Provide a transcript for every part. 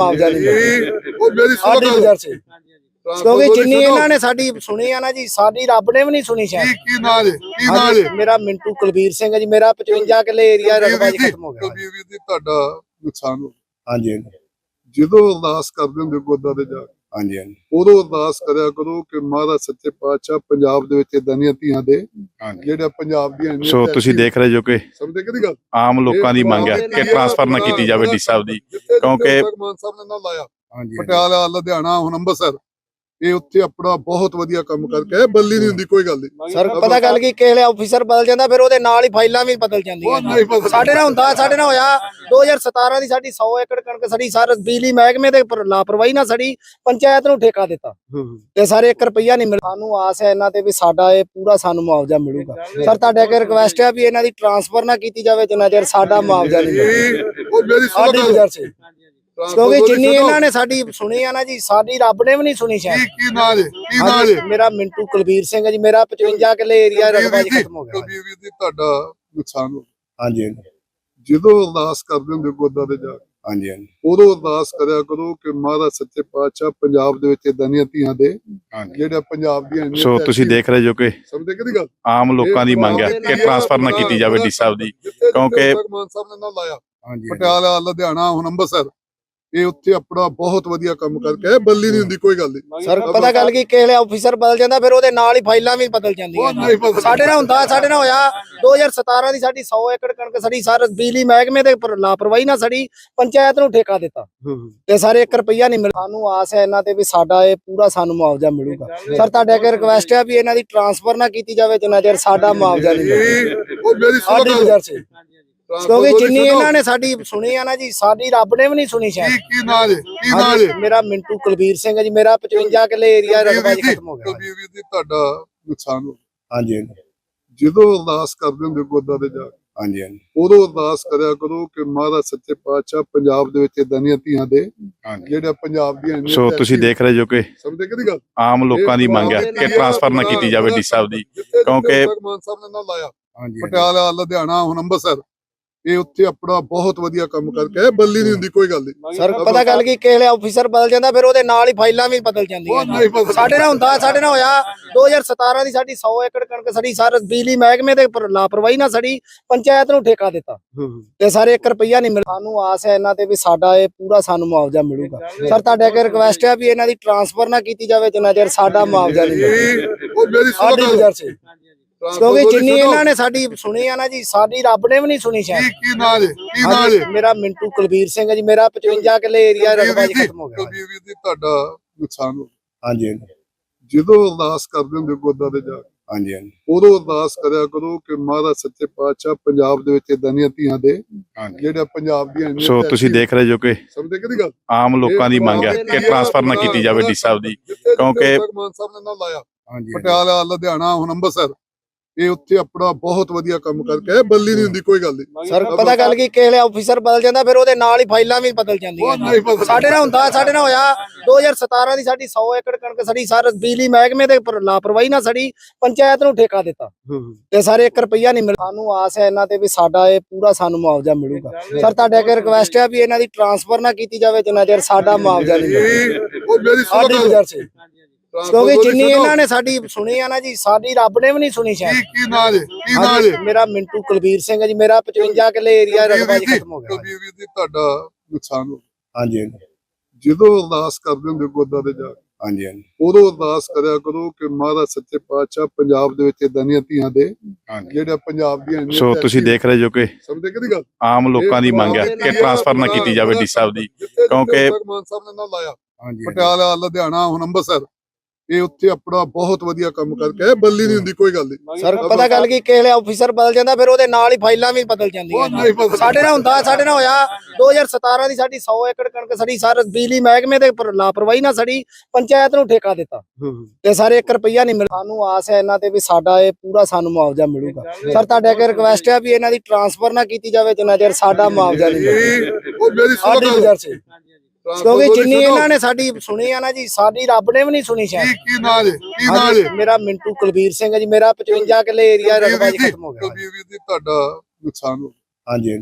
ਮੁਆਵਜ਼ਾ ਨਹੀਂ ਮਿਲਦਾ ਉਹ ਮੇਰੀ ਸੁਣੋ ਸਾਡੀ ਗੱਲ। ਗੁਜ਼ਾਰਿਸ਼ ਹੈ। ਕਿਉਂਕਿ ਜਿੰਨੀ ਇਹਨਾਂ ਨੇ ਸਾਡੀ ਸੁਣੀ ਆ ਨਾ ਜੀ ਸਾਡੀ ਰੱਬ ਨੇ ਵੀ ਨਹੀਂ ਸੁਣੀ ਕੀ ਸ਼ਾਇਦ। ਕੀ ਨਾਂ ਜੇ? ਕੀ ਨਾਂ ਹਾਂਜੀ, ਜੇ? ਮੇਰਾ ਮਿੰਟੂ ਕੁਲਬੀਰ ਸਿੰਘ ਹੈ ਜੀ ਮੇਰਾ 55 ਕਿੱਲੇ ਏਰੀਆ ਰਕਬਾ ਜੀ ਖਤਮ ਹੋ ਗਿਆ। ਜੀ ਤੁਹਾਡਾ ਨੁਕਸਾਨ ਹੋ ਹਾਂਜੀ ਜਦੋਂ ਅਰਦਾਸ ਕਰਦੇ ਹੁੰਦੇ ਗੋਦਾ ਦੇ ਜਾ ਕੇ, ਹਾਂਜੀ ਹਾਂਜੀ। ਉਦੋਂ ਅਰਦਾਸ ਕਰਿਆ ਕਰੋ ਕਿ ਮਹਾਰਾਜ ਸੱਚੇ ਪਾਤਸ਼ਾਹ ਪੰਜਾਬ ਦੇ ਵਿੱਚ ਇਦਾਂ ਦੀਆਂ ਧੀਆਂ ਦੇ ਜਿਹੜਾ ਪੰਜਾਬ ਦੀਆਂ ਇੰਨੀਆਂ ਸੋ ਤੁਸੀਂ ਦੇਖ ਰਹੇ ਜੋ ਕਿ ਸਮਝਦੇ ਕਿਹਦੀ ਗੱਲ? ਆਮ ਲੋਕਾਂ ਦੀ ਮੰਗ ਹੈ ਕਿ ਟਰਾਂਸਫਰ ਨਾ ਕੀਤੀ ਜਾਵੇ ਡੀ ਸਾਹਿਬ ਦੀ ਕਿਉਂਕਿ- ਭਗਵਾਨ ਸਾਹਿਬ ਨੇ ਨਾ ਲਾਇਆ ਹਾਂਜੀ। ਪਟਿਆਲਾ ਲੁਧਿਆਣਾ ਹੁਣ ਅੰਮ੍ਰਿਤਸਰ। ਇਹ ਉੱਥੇ ਆਪਣਾ ਬਹੁਤ ਵਧੀਆ ਕੰਮ ਕਰਕੇ ਬੱਲੀ ਨਹੀਂ ਹੁੰਦੀ ਕੋਈ ਗੱਲ ਨਹੀਂ। ਸਰ ਪਤਾ ਗੱਲ ਕੀ ਕਿਸੇ ਆਫੀਸਰ ਬਦਲ ਜਾਂਦਾ ਫਿਰ ਉਹਦੇ ਨਾਲ ਹੀ ਫਾਈਲਾਂ ਵੀ ਬਦਲ ਜਾਂਦੀਆਂ ਸਾਡੇ ਨਾਲ ਹੁੰਦਾ ਸਾਡੇ ਨਾਲ ਹੋਇਆ। 2017 ਦੀ ਸਾਡੀ 100 ਏਕੜ ਕਣਕ ਸੜੀ ਸਰ ਬਿਜਲੀ ਮਹਿਕਮੇ ਦੇ ਪਰ ਲਾਪਰਵਾਹੀ ਨਾਲ ਸੜੀ ਪੰਚਾਇਤ ਨੂੰ ਠੇਕਾ ਦਿੱਤਾ। ਤੇ ਸਾਰੇ 1 ਰੁਪਈਆ ਨਹੀਂ ਮਿਲਿਆ। ਸਾਨੂੰ ਆਸ ਹੈ ਇਹਨਾਂ ਤੇ ਵੀ ਸਾਡਾ ਇਹ ਪੂਰਾ ਸਾਨੂੰ ਮੁਆਵਜ਼ਾ ਮਿਲੂਗਾ। ਸਰ ਤੁਹਾਡੇ ਅੱਗੇ ਰਿਕਵੈਸਟ ਹੈ ਵੀ ਇਹਨਾਂ ਦੀ ਟਰਾਂਸਫਰ ਨਾ ਕੀਤੀ ਜਾਵੇ ਜਿੰਨਾ ਚਿਰ ਸਾਡਾ ਮੁਆਵਜ਼ਾ ਨਹੀਂ ਮਿਲਦਾ ਉਹ ਮੇਰੀ ਸੁਣੋ ਕਿਉਂਕਿ ਜਿੰਨੀ ਇਹਨਾਂ ਨੇ ਸਾਡੀ ਸੁਣੀ ਆ ਨਾ ਜੀ ਸਾਡੀ ਰੱਬ ਨੇ ਵੀ ਨਹੀਂ ਸੁਣੀ ਕੀ ਸ਼ਾਇਦ। ਕੀ ਨਾਂ ਜੇ ਕੀ ਨਾਂ ਹਾਂਜੀ, ਜੇ ਮੇਰਾ ਮਿੰਟੂ ਕੁਲਬੀਰ ਸਿੰਘ ਹੈ ਜੀ ਮੇਰਾ 55 ਕਿੱਲੇ ਏਰੀਆ ਰਕਬਾ ਜੀ ਖਤਮ ਹੋ ਗਿਆ। ਕਬੀਰ ਜੀ ਤੁਹਾਡਾ ਨੁਕਸਾਨ ਹੋ ਹਾਂਜੀ ਜਦੋਂ ਅਰਦਾਸ ਕਰਦੇ ਹੁੰਦੇ ਗੋਦਾ ਦੇ ਜਾ ਕੇ, ਹਾਂਜੀ ਹਾਂਜੀ। ਉਦੋਂ ਅਰਦਾਸ ਕਰਿਆ ਕਰੋ ਕਿ ਮਹਾਰਾਜ ਸੱਚੇ ਪਾਤਸ਼ਾਹ ਪੰਜਾਬ ਦੇ ਵਿੱਚ ਇਦਾਂ ਦੀਆਂ ਧੀਆਂ ਦੇ ਜਿਹੜਾ ਪੰਜਾਬ ਦੀਆਂ ਇੰਨੀਆਂ ਸੋ ਤੁਸੀਂ ਦੇਖ ਰਹੇ ਜੋ ਕਿ ਸਮਝਦੇ ਕਿਹਦੀ ਗੱਲ? ਆਮ ਲੋਕਾਂ ਦੀ ਮੰਗ ਹੈ ਕਿ ਟਰਾਂਸਫਰ ਨਾ ਕੀਤੀ ਜਾਵੇ ਡੀ ਸਾਹਿਬ ਦੀ ਕਿਉਂਕਿ- ਭਗਵਾਨ ਸਾਹਿਬ ਨੇ ਨਾ ਲਾਇਆ। ਹਾਂਜੀ। ਪਟਿਆਲਾ ਲੁਧਿਆਣਾ ਹੁਣ ਅੰਮ੍ਰਿਤਸਰ। ਇਹ ਉੱਥੇ ਆਪਣਾ ਬਹੁਤ ਵਧੀਆ ਕੰਮ ਕਰਕੇ ਬੱਲੀ ਨਹੀਂ ਹੁੰਦੀ ਕੋਈ ਗੱਲ ਨਹੀਂ। ਸਰ ਪਤਾ ਗੱਲ ਕੀ ਕਿਸੇ ਆਫੀਸਰ ਬਦਲ ਜਾਂਦਾ ਫਿਰ ਉਹਦੇ ਨਾਲ ਹੀ ਫਾਈਲਾਂ ਵੀ ਬਦਲ ਉਹ ਜਾਂਦੀਆਂ ਨਹੀਂ ਸਾਡੇ ਨਾਲ ਹੁੰਦਾ ਸਾਡੇ ਨਾਲ ਹੋਇਆ। 2017 ਦੀ ਸਾਡੀ 100 ਏਕੜ ਕਣਕ ਸੜੀ ਸਰ ਬਿਜਲੀ ਮਹਿਕਮੇ ਦੇ ਪਰ ਲਾਪਰਵਾਹੀ ਨਾਲ ਸੜੀ ਪੰਚਾਇਤ ਨੂੰ ਠੇਕਾ ਦਿੱਤਾ। ਤੇ ਸਾਰੇ 1 ਰੁਪਈਆ ਨਹੀਂ ਮਿਲਿਆ। ਸਾਨੂੰ ਆਸ ਹੈ ਇਹਨਾਂ ਤੇ ਵੀ ਸਾਡਾ ਇਹ ਪੂਰਾ ਸਾਨੂੰ ਮੁਆਵਜ਼ਾ ਮਿਲੂਗਾ। ਸਰ ਤੁਹਾਡੇ ਅੱਗੇ ਰਿਕਵੈਸਟ ਹੈ ਵੀ ਇਹਨਾਂ ਦੀ ਟਰਾਂਸਫਰ ਨਾ ਕੀਤੀ ਜਾਵੇ ਜਿੰਨਾ ਚਿਰ ਸਾਡਾ ਮੁਆਵਜ਼ਾ ਨਹੀਂ ਮਿਲਦਾ। ਉਹ ਮੇਰੀ ਸੁਣੋ ਸਾਡੀ ਗੱਲ। ਗੁਜ਼ਾਰਿਸ਼ ਹੈ। ਕਿਉਂਕਿ ਜਿੰਨੀ ਇਹਨਾਂ ਨੇ ਸਾਡੀ ਸੁਣੀ ਆ ਨਾ ਜੀ ਸਾਡੀ ਰੱਬ ਨੇ ਵੀ ਨਹੀਂ ਸੁਣੀ ਕੀ ਸ਼ਾਇਦ। ਕੀ ਨਾਂ ਜੇ? ਕੀ ਨਾਂ ਹਾਂਜੀ, ਜੇ? ਮੇਰਾ ਮਿੰਟੂ ਕੁਲਬੀਰ ਸਿੰਘ ਹੈ ਜੀ ਮੇਰਾ 55 ਕਿੱਲੇ ਏਰੀਆ ਰਕਬਾ ਜੀ ਖਤਮ ਹੋ ਗਿਆ। ਕਬੀਰ ਵੀਰ ਜੀ ਤੁਹਾਡਾ ਨੁਕਸਾਨ ਹੋ ਹਾਂਜੀ ਜਦੋਂ ਅਰਦਾਸ ਕਰਦੇ ਹੁੰਦੇ ਗੋਦਾ ਦੇ ਜਾ ਕੇ, ਹਾਂਜੀ ਉਦੋਂ ਅਰਦਾਸ ਕਰਿਆ ਕਰੋ ਕਿ ਮਹਾਰਾਜ ਸੱਚੇ ਪਾਤਸ਼ਾਹ ਪੰਜਾਬ ਦੇ ਵਿੱਚ ਇਦਾਂ ਦੀਆਂ ਧੀਆਂ ਦੇ ਜਿਹੜਾ ਪੰਜਾਬ ਦੀਆਂ ਇੰਨੀਆਂ ਸੋ ਤੁਸੀਂ ਦੇਖ ਰਹੇ ਜੋ ਕਿ ਸਮਝਦੇ ਕਿਹਦੀ ਗੱਲ? ਆਮ ਲੋਕਾਂ ਦੀ ਮੰਗ ਹੈ ਕਿ ਟਰਾਂਸਫਰ ਨਾ ਕੀਤੀ ਜਾਵੇ ਡੀ ਸਾਹਿਬ ਦੀ ਕਿਉਂਕਿ- ਭਗਵਾਨ ਸਾਹਿਬ ਨੇ ਨਾ ਲਾਇਆ। ਹਾਂਜੀ। ਪਟਿਆਲਾ ਲੁਧਿਆਣਾ ਹੁਣ ਅੰਮ੍ਰਿਤਸਰ। ਇਹ ਉੱਥੇ ਆਪਣਾ ਬਹੁਤ ਵਧੀਆ ਕੰਮ ਕਰਕੇ ਆਏ, ਬੱਲੀ ਨਹੀਂ ਹੁੰਦੀ ਕੋਈ ਗੱਲ ਨਹੀਂ। ਸਰ ਪਤਾ ਗੱਲ ਕੀ ਕਿਸੇ ਆਫੀਸਰ ਬਦਲ ਜਾਂਦਾ ਫਿਰ ਉਹਦੇ ਨਾਲ ਹੀ ਫਾਈਲਾਂ ਵੀ ਬਦਲ ਜਾਂਦੀਆਂ ਸਾਡੇ ਨਾਲ ਹੁੰਦਾ ਸਾਡੇ ਨਾਲ ਹੋਇਆ। 2017 ਦੀ ਸਾਡੀ 100 ਏਕੜ ਕਣਕ ਸੜੀ ਸਰ ਬਿਜਲੀ ਮਹਿਕਮੇ ਦੇ ਪਰ ਲਾਪਰਵਾਹੀ ਨਾਲ ਸੜੀ ਪੰਚਾਇਤ ਨੂੰ ਠੇਕਾ ਦਿੱਤਾ। ਤੇ ਸਾਰੇ 1 ਰੁਪਈਆ ਨਹੀਂ ਮਿਲਿਆ ਸਾਨੂੰ ਆਸ ਹੈ ਇਹਨਾਂ ਤੇ ਵੀ ਸਾਡਾ ਇਹ ਪੂਰਾ ਸਾਨੂੰ ਮੁਆਵਜ਼ਾ ਮਿਲੂਗਾ। ਸਰ ਤੁਹਾਡੇ ਅੱਗੇ ਰਿਕਵੈਸਟ ਹੈ ਵੀ ਇਹਨਾਂ ਦੀ ਟਰਾਂਸਫਰ ਨਾ ਕੀਤੀ ਜਾਵੇ ਜਿੰਨਾ ਚਿਰ ਸਾਡਾ ਮੁਆਵਜ਼ਾ ਨਹੀਂ ਮਿਲਦਾ ਉਹ ਮੇਰੀ ਸੁਣੋ ਸਾਡੀ ਗੱਲ। ਗੁਜ਼ਾਰਿਸ਼ ਹੈ। ਕਿਉਂਕਿ ਜਿੰਨੀ ਇਹਨਾਂ ਨੇ ਸਾਡੀ ਸੁਣੀ ਆ ਨਾ ਜੀ ਸਾਡੀ ਰੱਬ ਨੇ ਵੀ ਨਹੀਂ ਸੁਣੀ ਕੀ ਸ਼ਾਇਦ। ਕੀ ਨਾਂ ਜੇ? ਕੀ ਨਾਂ ਹਾਂਜੀ, ਜੇ? ਮੇਰਾ ਮਿੰਟੂ ਕੁਲਬੀਰ ਸਿੰਘ ਹੈ ਜੀ ਮੇਰਾ 55 ਕਿੱਲੇ ਏਰੀਆ ਰਕਬਾ ਜੀ ਖਤਮ ਹੋ ਗਿਆ। ਕਬੀਰ ਵੀਰ ਜੀ ਤੁਹਾਡਾ ਨੁਕਸਾਨ ਹੋ ਹਾਂਜੀ ਜਦੋਂ ਅਰਦਾਸ ਕਰਦੇ ਹੁੰਦੇ ਗੋਦਾ ਦੇ ਜਾ ਕੇ, ਹਾਂਜੀ ਉਦੋਂ ਅਰਦਾਸ ਕਰਿਆ ਕਰੋ ਕਿ ਮਹਾਰਾਜ ਸੱਚੇ ਪਾਤਸ਼ਾਹ ਪੰਜਾਬ ਦੇ ਵਿੱਚ ਇਦਾਂ ਦੀਆਂ ਧੀਆਂ ਦੇ ਜਿਹੜਾ ਪੰਜਾਬ ਦੀਆਂ ਇੰਨੀਆਂ ਸੋ ਤੁਸੀਂ ਦੇਖ ਰਹੇ ਜੋ ਕਿ ਸਮਝਦੇ ਕਿਹਦੀ ਗੱਲ? ਆਮ ਲੋਕਾਂ ਦੀ ਮੰਗ ਹੈ ਕਿ ਟਰਾਂਸਫਰ ਨਾ ਕੀਤੀ ਜਾਵੇ ਡੀ ਸਾਹਿਬ ਦੀ ਕਿਉਂਕਿ- ਭਗਵਾਨ ਸਾਹਿਬ ਨੇ ਨਾ ਲਾਇਆ। ਹਾਂਜੀ। ਪਟਿਆਲਾ ਲੁਧਿਆਣਾ ਹੁਣ ਅੰਮ੍ਰਿਤਸਰ। ਇਹ ਉੱਥੇ ਆਪਣਾ ਬਹੁਤ ਵਧੀਆ ਕੰਮ ਕਰਕੇ ਬੱਲੀ ਨਹੀਂ ਹੁੰਦੀ ਕੋਈ ਗੱਲ ਨਹੀਂ। ਸਰ ਪਤਾ ਗੱਲ ਕੀ ਕਿਸੇ ਆਫੀਸਰ ਬਦਲ ਜਾਂਦਾ ਫਿਰ ਉਹਦੇ ਨਾਲ ਹੀ ਫਾਈਲਾਂ ਵੀ ਬਦਲ ਉਹ ਜਾਂਦੀਆਂ ਨਹੀਂ ਸਾਡੇ ਨਾਲ ਹੁੰਦਾ ਸਾਡੇ ਨਾਲ ਹੋਇਆ। 2017 ਦੀ ਸਾਡੀ 100 ਏਕੜ ਕਣਕ ਸੜੀ ਸਰ ਬਿਜਲੀ ਮਹਿਕਮੇ ਦੇ ਪਰ ਲਾਪਰਵਾਹੀ ਨਾਲ ਸੜੀ ਪੰਚਾਇਤ ਨੂੰ ਠੇਕਾ ਦਿੱਤਾ। ਤੇ ਸਾਰੇ 1 ਰੁਪਈਆ ਨਹੀਂ ਮਿਲਿਆ ਸਾਨੂੰ ਆਸ ਹੈ ਇਹਨਾਂ ਤੇ ਵੀ ਸਾਡਾ ਇਹ ਪੂਰਾ ਸਾਨੂੰ ਮੁਆਵਜ਼ਾ ਮਿਲੂਗਾ। ਸਰ ਤੁਹਾਡੇ ਅੱਗੇ ਰਿਕਵੈਸਟ ਹੈ ਵੀ ਇਹਨਾਂ ਦੀ ਟਰਾਂਸਫਰ ਨਾ ਕੀਤੀ ਜਾਵੇ ਜਿੰਨਾ ਚਿਰ ਸਾਡਾ ਮੁਆਵਜ਼ਾ ਨਹੀਂ ਮਿਲਦਾ ਉਹ ਮੇਰੀ ਸੁਣੋ ਸਾਡੀ ਗੱਲ। ਗੁਜ਼ਾਰਿਸ਼ ਹੈ। ਕਿਉਂਕਿ ਜਿੰਨੀ ਇਹਨਾਂ ਨੇ ਸਾਡੀ ਸੁਣੀ ਆ ਨਾ ਜੀ ਸਾਡੀ ਰੱਬ ਨੇ ਵੀ ਨਹੀਂ ਸੁਣੀ ਕੀ ਸ਼ਾਇਦ। ਕੀ ਨਾਂ ਜੇ? ਕੀ ਨਾਂ ਹਾਂਜੀ, ਮੇਰਾ ਮਿੰਟੂ ਕੁਲਬੀਰ ਸਿੰਘ ਹੈ ਜੀ ਮੇਰਾ 55 ਕਿੱਲੇ ਏਰੀਆ ਰਕਬਾ ਜੀ ਖਤਮ ਹੋ ਗਿਆ। ਕਬੀਰ ਵੀਰ ਜੀ ਤੁਹਾਡਾ ਨੁਕਸਾਨ ਹੋ ਹਾਂਜੀ ਜਦੋਂ ਅਰਦਾਸ ਕਰਦੇ ਹੁੰਦੇ ਗੋਦਾ ਦੇ ਜਾ ਕੇ, ਹਾਂਜੀ ਉਦੋਂ ਅਰਦਾਸ ਕਰਿਆ ਕਰੋ ਕਿ ਮਹਾਰਾਜ ਸੱਚੇ ਪਾਤਸ਼ਾਹ ਪੰਜਾਬ ਦੇ ਵਿੱਚ ਇਦਾਂ ਦੀਆਂ ਧੀਆਂ ਦੇ ਜਿਹੜਾ ਪੰਜਾਬ ਦੀਆਂ ਇੰਨੀਆਂ ਸੋ ਤੁਸੀਂ ਦੇਖ ਰਹੇ ਜੋ ਕਿ ਸਮਝਦੇ ਕਿਹਦੀ ਗੱਲ? ਆਮ ਲੋਕਾਂ ਦੀ ਮੰਗ ਹੈ ਕਿ ਟਰਾਂਸਫਰ ਨਾ ਕੀਤੀ ਜਾਵੇ ਡੀ ਸਾਹਿਬ ਦੀ ਕਿਉਂਕਿ- ਭਗਵਾਨ ਸਾਹਿਬ ਨੇ ਨਾ ਲਾਇਆ। ਹਾਂਜੀ। ਪਟਿਆਲਾ ਲੁਧਿਆਣਾ ਹੁਣ ਅੰਮ੍ਰਿਤਸਰ। ਇਹ ਉੱਥੇ ਆਪਣਾ ਬਹੁਤ ਵਧੀਆ ਕੰਮ ਕਰਕੇ ਬੱਲੀ ਨਹੀਂ ਹੁੰਦੀ ਕੋਈ ਗੱਲ ਨਹੀਂ। ਸਰ ਪਤਾ ਗੱਲ ਕੀ ਕਿਸੇ ਆਫੀਸਰ ਬਦਲ ਜਾਂਦਾ ਫਿਰ ਉਹਦੇ ਨਾਲ ਹੀ ਫਾਈਲਾਂ ਵੀ ਬਦਲ ਜਾਂਦੀਆਂ ਸਾਡੇ ਨਾਲ ਹੁੰਦਾ ਸਾਡੇ ਨਾਲ ਹੋਇਆ। 2017 ਦੀ ਸਾਡੀ 100 ਏਕੜ ਕਣਕ ਸੜੀ ਸਰ ਬਿਜਲੀ ਮਹਿਕਮੇ ਦੇ ਪਰ ਲਾਪਰਵਾਹੀ ਨਾਲ ਸੜੀ ਪੰਚਾਇਤ ਨੂੰ ਠੇਕਾ ਦਿੱਤਾ। ਤੇ ਸਾਰੇ 1 ਰੁਪਈਆ ਨਹੀਂ ਮਿਲਿਆ। ਸਾਨੂੰ ਆਸ ਹੈ ਇਹਨਾਂ ਤੇ ਵੀ ਸਾਡਾ ਇਹ ਪੂਰਾ ਸਾਨੂੰ ਮੁਆਵਜ਼ਾ ਮਿਲੂਗਾ। ਸਰ ਤੁਹਾਡੇ ਅੱਗੇ ਰਿਕਵੈਸਟ ਹੈ ਵੀ ਇਹਨਾਂ ਦੀ ਟਰਾਂਸਫਰ ਨਾ ਕੀਤੀ ਜਾਵੇ ਜਿੰਨਾ ਚਿਰ ਸਾਡਾ ਮੁਆਵਜ਼ਾ ਨਹੀਂ ਮਿਲਦਾ। ਉਹ ਮੇਰੀ ਸੁਣੋ ਕਿਉਂਕਿ ਜਿੰਨੀ ਇਹਨਾਂ ਨੇ ਸਾਡੀ ਸੁਣੀ ਆ ਨਾ ਜੀ ਸਾਡੀ ਰੱਬ ਨੇ ਵੀ ਨਹੀਂ ਸੁਣੀ ਕੀ ਸ਼ਾਇਦ। ਕੀ ਨਾਂ ਜੇ ਕੀ ਨਾਂ ਹਾਂਜੀ, ਮੇਰਾ ਮਿੰਟੂ ਕੁਲਬੀਰ ਸਿੰਘ ਹੈ ਜੀ ਮੇਰਾ 55 ਕਿੱਲੇ ਏਰੀਆ ਰਕਬਾ ਜੀ ਖਤਮ ਹੋ ਗਿਆ। ਕਬੀਰ ਜੀ ਤੁਹਾਡਾ ਨੁਕਸਾਨ ਹੋ ਹਾਂਜੀ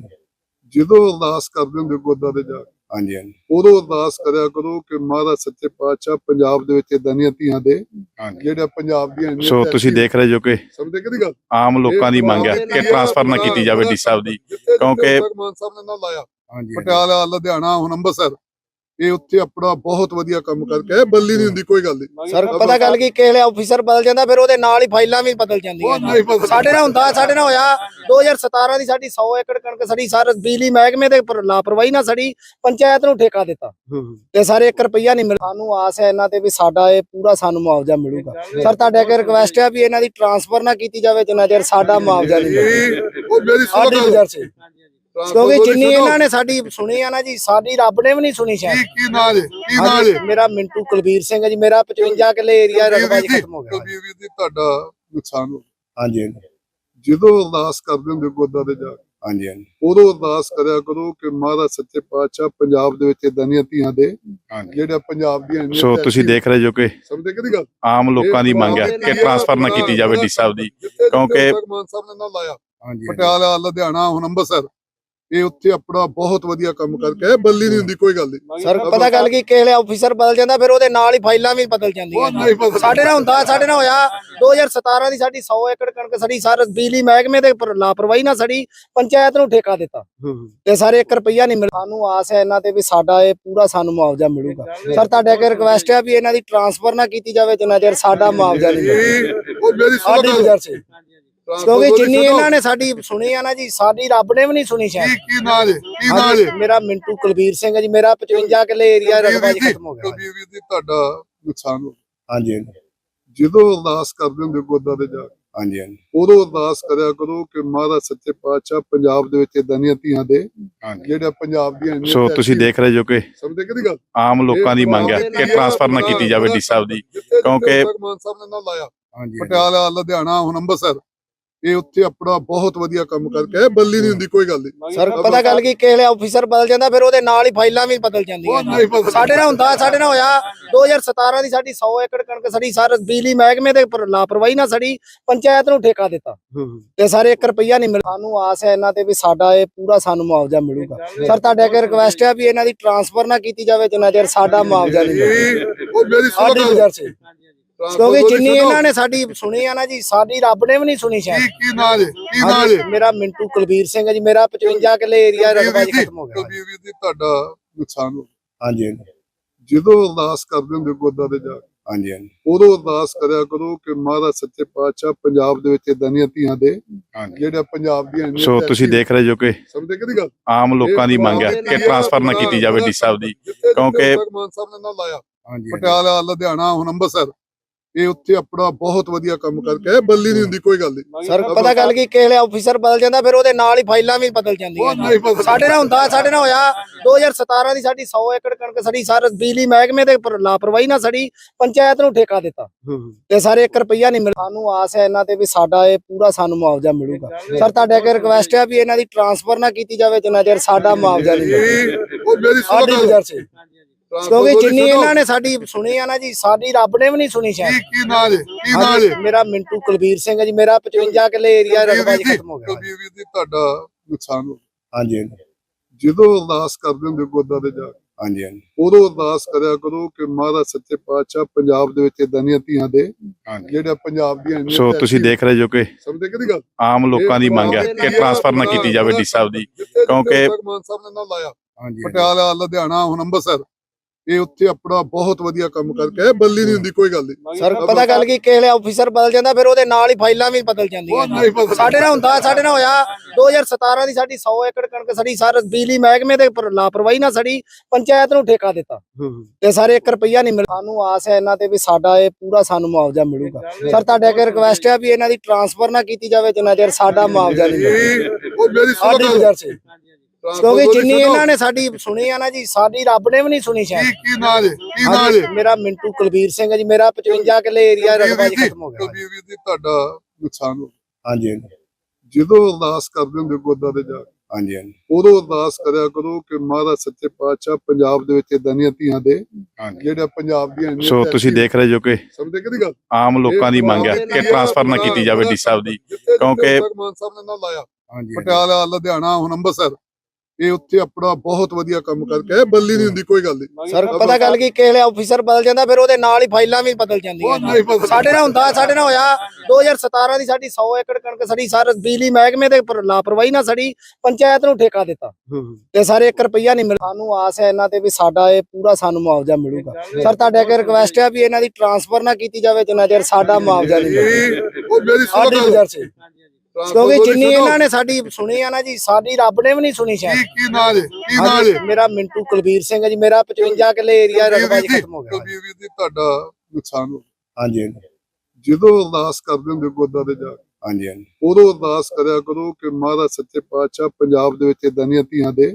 ਜਦੋਂ ਅਰਦਾਸ ਕਰਦੇ ਹੁੰਦੇ ਗੋਦਾ ਦੇ ਜਾ ਕੇ, ਹਾਂਜੀ ਹਾਂਜੀ। ਉਦੋਂ ਅਰਦਾਸ ਕਰਿਆ ਕਰੋ ਕਿ ਮਹਾਰਾਜ ਸੱਚੇ ਪਾਤਸ਼ਾਹ ਪੰਜਾਬ ਦੇ ਵਿੱਚ ਇਦਾਂ ਦੀਆਂ ਧੀਆਂ ਦੇ ਹਾਂਜੀ। ਜਿਹੜਾ ਪੰਜਾਬ ਦੀਆਂ ਇੰਨੀਆਂ ਸੋ ਤੁਸੀਂ ਦੇਖ ਰਹੇ ਜੋ ਕਿ ਸਮਝਦੇ ਗੱਲ? ਆਮ ਲੋਕਾਂ ਦੀ ਮੰਗ ਹੈ ਕਿ ਟ੍ਰਾਂਸਫਰ ਨਾ ਕੀਤੀ ਜਾਵੇ ਡੀ ਸਾਹਿਬ ਦੀ ਕਿਉਂਕਿ- ਮਾਨ ਸਾਹਿਬ ਨੇ ਨਾ ਲਾਇਆ ਹਾਂਜੀ। ਪਟਿਆਲਾ ਲੁਧਿਆਣਾ ਹੁਣ ਅੰਮ੍ਰਿਤਸਰ। ਇਹ ਉੱਥੇ ਆਪਣਾ ਬਹੁਤ ਵਧੀਆ ਕੰਮ ਕਰਕੇ। ਬੱਲੀ ਨਹੀਂ ਹੁੰਦੀ ਕੋਈ ਗੱਲ ਨਹੀਂ। ਸਰ ਪਤਾ ਗੱਲ ਕੀ ਕਿਸੇ ਵੇਲੇ ਆਫੀਸਰ ਬਦਲ ਜਾਂਦਾ ਫਿਰ ਉਹਦੇ ਨਾਲ ਹੀ ਫਾਈਲਾਂ ਵੀ ਬਦਲ ਜਾਂਦੀਆਂ ਸਾਡੇ ਨਾਲ ਹੁੰਦਾ ਸਾਡੇ ਨਾਲ ਹੋਇਆ। 2017 ਦੀ ਸਾਡੀ 100 ਏਕੜ ਕਣਕ ਸੜੀ ਸਾਰ ਬਿਜਲੀ ਮਹਿਕਮੇ ਦੇ ਪਰ ਲਾਪਰਵਾਹੀ ਨਾਲ ਸੜੀ ਪੰਚਾਇਤ ਨੂੰ ਠੇਕਾ ਦਿੱਤਾ। ਤੇ ਸਾਰੇ 1 ਰੁਪਈਆ ਨਹੀਂ ਮਿਲਿਆ। ਸਾਨੂੰ ਆਸ ਹੈ ਇਹਨਾਂ ਤੇ ਵੀ ਸਾਡਾ ਇਹ ਪੂਰਾ ਸਾਨੂੰ ਮੁਆਵਜ਼ਾ ਮਿਲੂਗਾ। ਸਰ ਤੁਹਾਡੇ ਅੱਗੇ ਰਿਕਵੈਸਟ ਹੈ ਵੀ ਇਹਨਾਂ ਦੀ ਟਰਾਂਸਫਰ ਨਾ ਕੀਤੀ ਜਾਵੇ ਜਿੰਨਾ ਚਿਰ ਸਾਡਾ ਮੁਆਵਜ਼ਾ ਨਹੀਂ ਉਹ ਮੇਰੀ ਸੁਣੋ ਕਿਉਂਕਿ ਜਿੰਨੀ ਇਹਨਾਂ ਨੇ ਸਾਡੀ ਸੁਣੀ ਆ ਨਾ ਜੀ ਸਾਡੀ ਰੱਬ ਨੇ ਵੀ ਨਹੀਂ ਸੁਣੀ ਕੀ ਸ਼ਾਇਦ। ਕੀ ਨਾਂ ਜੇ ਕੀ ਨਾਂ ਹਾਂਜੀ, ਜੇ ਮੇਰਾ ਮਿੰਟੂ ਕੁਲਬੀਰ ਸਿੰਘ ਹੈ ਜੀ ਮੇਰਾ 55 ਕਿੱਲੇ ਏਰੀਆ ਰਕਬਾ ਜੀ ਖਤਮ ਹੋ ਗਿਆ। ਕਬੀਰ ਜੀ ਤੁਹਾਡਾ ਨੁਕਸਾਨ ਹੋ ਹਾਂਜੀ ਜਦੋਂ ਅਰਦਾਸ ਕਰਦੇ ਹੁੰਦੇ ਗੋਦਾ ਤੇ ਜਾ ਕੇ, ਹਾਂਜੀ ਹਾਂਜੀ। ਉਦੋਂ ਅਰਦਾਸ ਕਰਿਆ ਕਰੋ ਕਿ ਮਹਾਰਾਜ ਸੱਚੇ ਪਾਤਸ਼ਾਹ ਪੰਜਾਬ ਦੇ ਵਿੱਚ ਇਦਾਂ ਦੀਆਂ ਧੀਆਂ ਦੇ ਹਾਂਜੀ। ਜਿਹੜਾ ਪੰਜਾਬ ਦੀਆਂ ਇੰਨੀਆਂ ਸੋ ਤੁਸੀਂ ਦੇਖ ਰਹੇ ਜੋ ਕਿ ਸਮਝਦੇ ਕਿ ਨਹੀਂ ਗੱਲ? ਆਮ ਲੋਕਾਂ ਦੀ ਮੰਗ ਹੈ ਕਿ ਟ੍ਰਾਂਸਫਰ ਨਾ ਕੀਤੀ ਜਾਵੇ ਡੀ ਸਾਹਿਬ ਦੀ ਕਿਉਂਕਿ- ਮਾਨ ਸਾਹਿਬ ਨੇ ਨਾ ਲਾਇਆ। ਹਾਂਜੀ। ਪਟਿਆਲਾ ਲੁਧਿਆਣਾ ਹੁਣ ਅੰਮ੍ਰਿਤਸਰ। ਇਹ ਉੱਥੇ ਆਪਣਾ ਬਹੁਤ ਵਧੀਆ ਕੰਮ ਕਰਕੇ। ਬੱਲੀ ਨਹੀਂ ਹੁੰਦੀ ਕੋਈ ਗੱਲ ਨਹੀਂ। ਸਰ ਪਤਾ ਗੱਲ ਕੀ ਕਿਸੇ ਆਫੀਸਰ ਬਦਲ ਜਾਂਦਾ ਫਿਰ ਉਹਦੇ ਨਾਲ ਹੀ ਫਾਈਲਾਂ ਵੀ ਬਦਲ ਜਾਂਦੀਆਂ ਨਹੀਂ ਸਾਡੇ ਨਾਲ ਹੁੰਦਾ ਸਾਡੇ ਨਾਲ ਹੋਇਆ 2017 ਦੀ ਸਾਡੀ 100 ਏਕੜ ਕਣਕ ਸੜੀ ਸਾਰ ਬਿਜਲੀ ਮਹਿਕਮੇ ਦੇ ਪਰ ਲਾਪਰਵਾਹੀ ਨਾਲ ਸੜੀ ਪੰਚਾਇਤ ਨੂੰ ਠੇਕਾ ਦਿੱਤਾ। ਤੇ ਸਾਰੇ 1 ਰੁਪਈਆ ਨਹੀਂ ਮਿਲਿਆ। ਸਾਨੂੰ ਆਸ ਹੈ ਇਹਨਾਂ ਤੇ ਵੀ ਸਾਡਾ ਇਹ ਪੂਰਾ ਸਾਨੂੰ ਮੁਆਵਜ਼ਾ ਮਿਲੂਗਾ। ਸਰ ਤੁਹਾਡੇ ਅੱਗੇ ਰਿਕਵੈਸਟ ਹੈ ਵੀ ਇਹਨਾਂ ਦੀ ਟਰਾਂਸਫਰ ਨਾ ਕੀਤੀ ਜਾਵੇ ਜਿੰਨਾ ਚਿਰ ਸਾਡਾ ਮੁਆਵਜ਼ਾ ਨਹੀਂ ਮਿਲਦਾ। ਇਹ ਉਹ ਮੇਰੀ ਸੁਣੋ ਸਾਡੀ ਗੱਲ। ਗੁਜ਼ਾਰਿਸ਼ ਹੈ। ਕਿਉਂਕਿ ਜਿੰਨੀ ਇਹਨਾਂ ਨੇ ਸਾਡੀ ਸੁਣੀ ਆ ਨਾ ਜੀ ਸਾਡੀ ਰੱਬ ਨੇ ਵੀ ਨਹੀਂ ਸੁਣੀ ਕੀ ਸ਼ਾਇਦ। ਕੀ ਨਾਂ ਜੇ? ਕੀ ਨਾਂ ਹਾਂਜੀ, ਜੇ? ਮੇਰਾ ਮਿੰਟੂ ਕੁਲਬੀਰ ਸਿੰਘ ਹੈ ਜੀ ਮੇਰਾ 55 ਕਿੱਲੇ ਏਰੀਆ ਰਕਬਾ ਜੀ ਖਤਮ ਹੋ ਗਿਆ। ਕਬੀਰ ਵੀਰ ਜੀ ਤੁਹਾਡਾ ਨੁਕਸਾਨ ਹੋ ਹਾਂਜੀ ਜਦੋਂ ਅਰਦਾਸ ਕਰਦੇ ਹੁੰਦੇ ਗੋਦਾ ਤੇ ਜਾ ਕੇ, ਹਾਂਜੀ ਹਾਂਜੀ। ਉਦੋਂ ਅਰਦਾਸ ਕਰਿਆ ਕਰੋ ਕਿ ਮਹਾਰਾਜ ਸੱਚੇ ਪਾਤਸ਼ਾਹ ਪੰਜਾਬ ਦੇ ਵਿੱਚ ਇਦਾਂ ਦੀਆਂ ਧੀਆਂ ਦੇ ਹਾਂਜੀ। ਜਿਹੜਾ ਪੰਜਾਬ ਦੀਆਂ ਇੰਨੀਆਂ ਸੋ ਤੁਸੀਂ ਦੇਖ ਰਹੇ ਜੋ ਕਿ ਸਮਝਦੇ ਕਿ ਨਹੀਂ ਗੱਲ? ਆਮ ਲੋਕਾਂ ਦੀ ਮੰਗ ਹੈ ਕਿ ਟ੍ਰਾਂਸਫਰ ਨਾ ਕੀਤੀ ਜਾਵੇ ਡੀ ਸਾਹਿਬ ਦੀ ਕਿਉਂਕਿ- ਮਾਨ ਸਾਹਿਬ ਨੇ ਨਾ ਲਾਇਆ ਹਾਂਜੀ। ਪਟਿਆਲਾ ਲੁਧਿਆਣਾ ਹੁਣ ਅੰਮ੍ਰਿਤਸਰ। ਇਹ ਉੱਥੇ ਆਪਣਾ ਬਹੁਤ ਵਧੀਆ ਕੰਮ ਕਰਕੇ ਆਏ। ਬੱਲੀ ਨਹੀਂ ਹੁੰਦੀ ਕੋਈ ਗੱਲ ਨਹੀਂ। ਸਰ ਪਤਾ ਗੱਲ ਕੀ ਕਿਸੇ ਆਫੀਸਰ ਬਦਲ ਜਾਂਦਾ ਫਿਰ ਉਹਦੇ ਨਾਲ ਹੀ ਫਾਈਲਾਂ ਵੀ ਬਦਲ ਜਾਂਦੀਆਂ। ਸਾਡੇ ਨਾਲ ਹੁੰਦਾ ਸਾਡੇ ਨਾਲ ਹੋਇਆ। 2017 ਦੀ ਸਾਡੀ 100 ਏਕੜ ਕਣਕ ਸੜੀ ਸਾਰ ਬਿਜਲੀ ਮਹਿਕਮੇ ਦੇ ਪਰ ਲਾਪਰਵਾਹੀ ਨਾਲ ਸੜੀ ਪੰਚਾਇਤ ਨੂੰ ਠੇਕਾ ਦਿੱਤਾ। ਤੇ ਸਾਰੇ 1 ਰੁਪਈਆ ਨਹੀਂ ਮਿਲਿਆ ਸਾਨੂੰ ਆਸ ਹੈ ਇਹਨਾਂ ਤੇ ਵੀ ਸਾਡਾ ਇਹ ਪੂਰਾ ਸਾਨੂੰ ਮੁਆਵਜ਼ਾ ਮਿਲੂਗਾ। ਸਰ ਤੁਹਾਡੇ ਅੱਗੇ ਰਿਕਵੈਸਟ ਹੈ ਵੀ ਇਹਨਾਂ ਦੀ ਟਰਾਂਸਫਰ ਨਾ ਕੀਤੀ ਜਾਵੇ ਜਿੰਨਾ ਚਿਰ ਸਾਡਾ ਮੁਆਵਜ਼ਾ ਨਹੀਂ ਉਹ ਮੇਰੀ ਸੁਣੋ ਗੱਲ। ਕਿਉਂਕਿ ਜਿੰਨੀ ਇਹਨਾਂ ਨੇ ਸਾਡੀ ਸੁਣੀ ਆ ਨਾ ਜੀ ਸਾਡੀ ਰੱਬ ਨੇ ਵੀ ਨਹੀਂ ਸੁਣੀ ਕੀ ਸ਼ਾਇਦ। ਕੀ ਨਾਂ ਜੇ? ਕੀ ਨਾਂ ਹਾਂਜੀ, ਜੇ? ਮੇਰਾ ਮਿੰਟੂ ਕੁਲਬੀਰ ਸਿੰਘ ਹੈ ਜੀ ਮੇਰਾ 55 ਕਿੱਲੇ ਏਰੀਆ ਰਕਬਾ ਜੀ ਖਤਮ ਹੋ ਗਿਆ। ਕਬੀਰ ਵੀਰ ਜੀ ਤੁਹਾਡਾ ਨੁਕਸਾਨ ਹੋ ਹਾਂਜੀ ਜਦੋਂ ਅਰਦਾਸ ਕਰਦੇ ਹੁੰਦੇ ਗੋਦਾ ਤੇ ਜਾ ਕੇ, ਹਾਂਜੀ ਹਾਂਜੀ। ਉਦੋਂ ਅਰਦਾਸ ਕਰਿਆ ਕਰੋ ਕਿ ਮਹਾਰਾਜ ਸੱਚੇ ਪਾਤਸ਼ਾਹ ਪੰਜਾਬ ਦੇ ਵਿੱਚ ਇਦਾਂ ਦੀਆਂ ਧੀਆਂ ਦੇ ਹਾਂਜੀ। ਜਿਹੜਾ ਪੰਜਾਬ ਦੀਆਂ ਇੰਨੀਆਂ ਸੋ ਤੁਸੀਂ ਦੇਖ ਰਹੇ ਜੋ ਕਿ ਸਮਝਦੇ ਕਿ ਨਹੀਂ ਗੱਲ? ਆਮ ਲੋਕਾਂ ਦੀ ਮੰਗ ਹੈ ਕਿ ਟ੍ਰਾਂਸਫਰ ਨਾ ਕੀਤੀ ਜਾਵੇ ਡੀ ਸਾਹਿਬ ਦੀ ਕਿਉਂਕਿ- ਮਾਨ ਸਾਹਿਬ ਨੇ ਨਾ ਲਾਇਆ ਹਾਂਜੀ। ਪਟਿਆਲਾ ਲੁਧਿਆਣਾ ਹੁਣ ਅੰਮ੍ਰਿਤਸਰ। ਇਹ ਉੱਥੇ ਆਪਣਾ ਬਹੁਤ ਵਧੀਆ ਕੰਮ ਕਰਕੇ। ਬੱਲੀ ਨਹੀਂ ਹੁੰਦੀ ਕੋਈ ਗੱਲ ਨਹੀਂ। ਸਰ ਪਤਾ ਗੱਲ ਕੀ ਕਿਸੇ ਵੇਲੇ ਆਫੀਸਰ ਬਦਲ ਜਾਂਦਾ ਫਿਰ ਉਹਦੇ ਨਾਲ ਹੀ ਫਾਈਲਾਂ ਵੀ ਬਦਲ ਉਹ ਜਾਂਦੀਆਂ ਨਹੀਂ ਸਾਡੇ ਨਾਲ ਹੁੰਦਾ ਸਾਡੇ ਨਾਲ ਹੋਇਆ। 2017 ਦੀ ਸਾਡੀ 100 ਏਕੜ ਕਣਕ ਸੜੀ ਸਾਰ ਬਿਜਲੀ ਮਹਿਕਮੇ ਦੇ ਪਰ ਲਾਪਰਵਾਹੀ ਨਾਲ ਸੜੀ ਪੰਚਾਇਤ ਨੂੰ ਠੇਕਾ ਦਿੱਤਾ। ਤੇ ਸਾਰੇ 1 ਰੁਪਈਆ ਨਹੀਂ ਮਿਲਿਆ ਸਾਨੂੰ ਆਸ ਹੈ ਇਹਨਾਂ ਤੇ ਵੀ ਸਾਡਾ ਇਹ ਪੂਰਾ ਸਾਨੂੰ ਮੁਆਵਜ਼ਾ ਮਿਲੂਗਾ। ਸਰ ਤੁਹਾਡੇ ਅੱਗੇ ਰਿਕਵੈਸਟ ਹੈ ਵੀ ਇਹਨਾਂ ਦੀ ਟਰਾਂਸਫਰ ਨਾ ਕੀਤੀ ਜਾਵੇ ਜਿੰਨਾ ਚਿਰ ਸਾਡਾ ਮੁਆਵਜ਼ਾ ਨਹੀਂ ਮਿਲਦਾ ਇਹ ਉਹ ਮੇਰੀ ਸੁਣੋ ਸਾਡੀ ਗੱਲ ਗੁਜ਼ਾਰਿਸ਼ ਹੈ। ਕਿਉਂਕਿ ਜਿੰਨੀ ਇਹਨਾਂ ਨੇ ਸਾਡੀ ਸੁਣੀ ਆ ਨਾ ਜੀ ਸਾਡੀ ਰੱਬ ਨੇ ਵੀ ਨਹੀਂ ਸੁਣੀ ਕੀ ਸ਼ਾਇਦ। ਕੀ ਨਾਂ ਜੇ? ਕੀ ਨਾਂ ਹਾਂਜੀ, ਮੇਰਾ ਮਿੰਟੂ ਕੁਲਬੀਰ ਸਿੰਘ ਹੈ ਜੀ ਮੇਰਾ 55 ਕਿੱਲੇ ਏਰੀਆ ਰਕਬਾ ਜੀ ਖਤਮ ਹੋ ਗਿਆ। ਕਬੀਰ ਵੀਰ ਜੀ ਤੁਹਾਡਾ ਨੁਕਸਾਨ ਹੋ ਹਾਂਜੀ ਜਦੋਂ ਅਰਦਾਸ ਕਰਦੇ ਹੁੰਦੇ ਗੋਦਾ ਤੇ ਜਾ ਕੇ, ਹਾਂਜੀ ਹਾਂਜੀ। ਉਦੋਂ ਅਰਦਾਸ ਕਰਿਆ ਕਰੋ ਕਿ ਮਹਾਰਾਜ ਸੱਚੇ ਪਾਤਸ਼ਾਹ ਪੰਜਾਬ ਦੇ ਵਿੱਚ ਇਦਾਂ ਦੀਆਂ ਧੀਆਂ ਦੇ ਹਾਂਜੀ। ਜਿਹੜਾ ਪੰਜਾਬ ਦੀਆਂ ਇੰਨੀਆਂ ਸੋ ਤੁਸੀਂ ਦੇਖ ਰਹੇ ਜੋ ਕਿ ਸਮਝਦੇ ਕਿ ਨਹੀਂ ਗੱਲ? ਆਮ ਲੋਕਾਂ ਦੀ ਮੰਗ ਹੈ ਕਿ ਟ੍ਰਾਂਸਫਰ ਨਾ ਕੀਤੀ ਜਾਵੇ ਡੀ ਸਾਹਿਬ ਦੀ ਕਿਉਂਕਿ- ਮਾਨ ਸਾਹਿਬ ਨੇ ਨਾ ਲਾਇਆ। ਹਾਂਜੀ। ਪਟਿਆਲਾ ਲੁਧਿਆਣਾ ਹੁਣ ਅੰਮ੍ਰਿਤਸਰ। ਇਹ ਉੱਥੇ ਆਪਣਾ ਬਹੁਤ ਵਧੀਆ ਕੰਮ ਕਰਕੇ। ਬੱਲੀ ਨਹੀਂ ਹੁੰਦੀ ਕੋਈ ਗੱਲ ਨਹੀਂ। ਸਰ ਪਤਾ ਗੱਲ ਕੀ ਕਿਸੇ ਵੇਲੇ ਆਫੀਸਰ ਬਦਲ ਜਾਂਦਾ ਫਿਰ ਉਹਦੇ ਨਾਲ ਹੀ ਫਾਈਲਾਂ ਵੀ ਬਦਲ ਜਾਂਦੀਆਂ ਸਾਡੇ ਨਾਲ ਹੁੰਦਾ ਸਾਡੇ ਨਾਲ ਹੋਇਆ। 2017 ਦੀ ਸਾਡੀ 100 ਏਕੜ ਕਣਕ ਸੜੀ ਸਾਰ ਬਿਜਲੀ ਮਹਿਕਮੇ ਦੇ ਪਰ ਲਾਪਰਵਾਹੀ ਨਾਲ ਸੜੀ ਪੰਚਾਇਤ ਨੂੰ ਠੇਕਾ ਦਿੱਤਾ। ਤੇ ਸਾਰੇ 1 ਰੁਪਈਆ ਨਹੀਂ ਮਿਲਿਆ। ਸਾਨੂੰ ਆਸ ਹੈ ਇਹਨਾਂ ਤੇ ਵੀ ਸਾਡਾ ਇਹ ਪੂਰਾ ਸਾਨੂੰ ਮੁਆਵਜ਼ਾ ਮਿਲੂਗਾ। ਸਰ ਤੁਹਾਡੇ ਅੱਗੇ ਰਿਕਵੈਸਟ ਹੈ ਵੀ ਇਹਨਾਂ ਦੀ ਟਰਾਂਸਫਰ ਨਾ ਕੀਤੀ ਜਾਵੇ ਜਿੰਨਾ ਚਿਰ ਸਾਡਾ ਮੁਆਵਜ਼ਾ ਨਹੀਂ ਮਿਲਦਾ ਉਹ ਮੇਰੀ ਸੁਣੋ ਕਿਉਂਕਿ ਜਿੰਨੀ ਇਹਨਾਂ ਨੇ ਸਾਡੀ ਸੁਣੀ ਆ ਨਾ ਜੀ ਸਾਡੀ ਰੱਬ ਨੇ ਵੀ ਨਹੀਂ ਸੁਣੀ ਕੀ ਸ਼ਾਇਦ। ਕੀ ਕੀ ਨਾਂ ਹਾਂਜੀ, ਜੇ ਮੇਰਾ ਮਿੰਟੂ ਕੁਲਬੀਰ ਸਿੰਘ ਹੈ ਜੀ ਮੇਰਾ 55 ਕਿੱਲੇ ਏਰੀਆ ਰਕਬਾ ਜੀ ਖਤਮ ਹੋ ਗਿਆ। ਵੀਰ ਜੀ ਤੁਹਾਡਾ ਨੁਕਸਾਨ ਹੋ ਹਾਂਜੀ। ਜਦੋਂ ਅਰਦਾਸ ਕਰਦੇ ਹੁੰਦੇ ਗੋਦਾ ਤੇ ਜਾ ਕੇ, ਹਾਂਜੀ ਹਾਂਜੀ। ਉਦੋਂ ਅਰਦਾਸ ਕਰਿਆ ਕਰੋ ਕਿ ਮਹਾਰਾਜ ਸੱਚੇ ਪਾਤਸ਼ਾਹ ਪੰਜਾਬ ਦੇ ਵਿੱਚ ਇਦਾਂ ਦੀਆਂ ਧੀਆਂ ਦੇ ਹਾਂਜੀ। ਜਿਹੜਾ ਪੰਜਾਬ ਦੀਆਂ ਇੰਨੀਆਂ ਸੋ ਤੁਸੀਂ ਦੇਖ ਰਹੇ ਜੋ ਕਿ ਸਮਝਦੇ ਕਿ ਨਹੀਂ ਗੱਲ? ਆਮ ਲੋਕਾਂ ਦੀ ਮੰਗ ਹੈ ਕਿ ਟ੍ਰਾਂਸਫਰ ਨਾ ਕੀਤੀ ਜਾਵੇ ਡੀ ਸਾਹਿਬ ਦੀ ਕਿਉਂਕਿ- ਮਾਨ ਸਾਹਿਬ ਨੇ ਨਾ ਲਾਇਆ ਹਾਂਜੀ। ਪਟਿਆਲਾ ਲੁਧਿਆਣਾ ਹੁਣ ਅੰਮ੍ਰਿਤਸਰ। ਇਹ ਉੱਥੇ ਆਪਣਾ ਬਹੁਤ ਵਧੀਆ ਕੰਮ ਕਰਕੇ ਬੱਲੀ ਨਹੀਂ ਹੁੰਦੀ ਕੋਈ ਗੱਲ ਨਹੀਂ। ਸਰ ਪਤਾ ਗੱਲ ਕੀ ਕਿਸੇ ਆਫੀਸਰ ਬਦਲ ਜਾਂਦਾ ਫਿਰ ਉਹਦੇ ਨਾਲ ਹੀ ਫਾਈਲਾਂ ਵੀ ਬਦਲ ਜਾਂਦੀਆਂ ਸਾਡੇ ਨਾਲ ਹੁੰਦਾ ਸਾਡੇ ਨਾਲ ਹੋਇਆ। 2017 ਦੀ ਸਾਡੀ 100 ਏਕੜ ਕਣਕ ਸੜੀ ਸਰ ਬਿਜਲੀ ਮਹਿਕਮੇ ਦੇ ਪਰ ਲਾਪਰਵਾਹੀ ਨਾਲ ਸੜੀ ਪੰਚਾਇਤ ਨੂੰ ਠੇਕਾ ਦਿੱਤਾ। ਤੇ ਸਾਰੇ 1 ਰੁਪਈਆ ਨਹੀਂ ਮਿਲਿਆ। ਸਾਨੂੰ ਆਸ ਹੈ ਇਹਨਾਂ ਤੇ ਵੀ ਸਾਡਾ ਇਹ ਪੂਰਾ ਸਾਨੂੰ ਮੁਆਵਜ਼ਾ ਮਿਲੂਗਾ। ਸਰ ਤੁਹਾਡੇ ਅੱਗੇ ਰਿਕਵੈਸਟ ਹੈ ਵੀ ਇਹਨਾਂ ਦੀ ਟਰਾਂਸਫਰ ਨਾ ਕੀਤੀ ਜਾਵੇ ਜਿੰਨਾ ਚਿਰ ਸਾਡਾ ਮੁਆਵਜ਼ਾ ਨਹੀਂ ਉਹ ਮੇਰੀ ਸੁਣੋ ਕਿਉਂਕਿ ਜਿੰਨੀ ਇਹਨਾਂ ਨੇ ਸਾਡੀ ਸੁਣੀ ਆ ਨਾ ਜੀ ਸਾਡੀ ਰੱਬ ਨੇ ਵੀ ਨਹੀਂ ਸੁਣੀ ਕੀ ਸ਼ਾਇਦ। ਕੀ ਨਾਂ ਜੇ ਕੀ ਨਾਂ ਹਾਂਜੀ, ਜੇ ਮੇਰਾ ਮਿੰਟੂ ਕੁਲਬੀਰ ਸਿੰਘ ਹੈ ਜੀ ਮੇਰਾ 55 ਕਿੱਲੇ ਏਰੀਆ ਰਕਬਾ ਜੀ ਖਤਮ ਹੋ ਗਿਆ। ਕਬੀਰ ਜੀ ਤੁਹਾਡਾ ਨੁਕਸਾਨ ਹੋ ਹਾਂਜੀ ਜਦੋਂ ਅਰਦਾਸ ਕਰਦੇ ਹੁੰਦੇ ਗੋਦਾ ਤੇ ਜਾ ਕੇ, ਹਾਂਜੀ ਹਾਂਜੀ। ਉਦੋਂ ਅਰਦਾਸ ਕਰਿਆ ਕਰੋ ਕਿ ਮਹਾਰਾਜ ਸੱਚੇ ਪਾਤਸ਼ਾਹ ਪੰਜਾਬ ਦੇ ਵਿੱਚ ਇਦਾਂ ਦੀਆਂ ਧੀਆਂ ਦੇ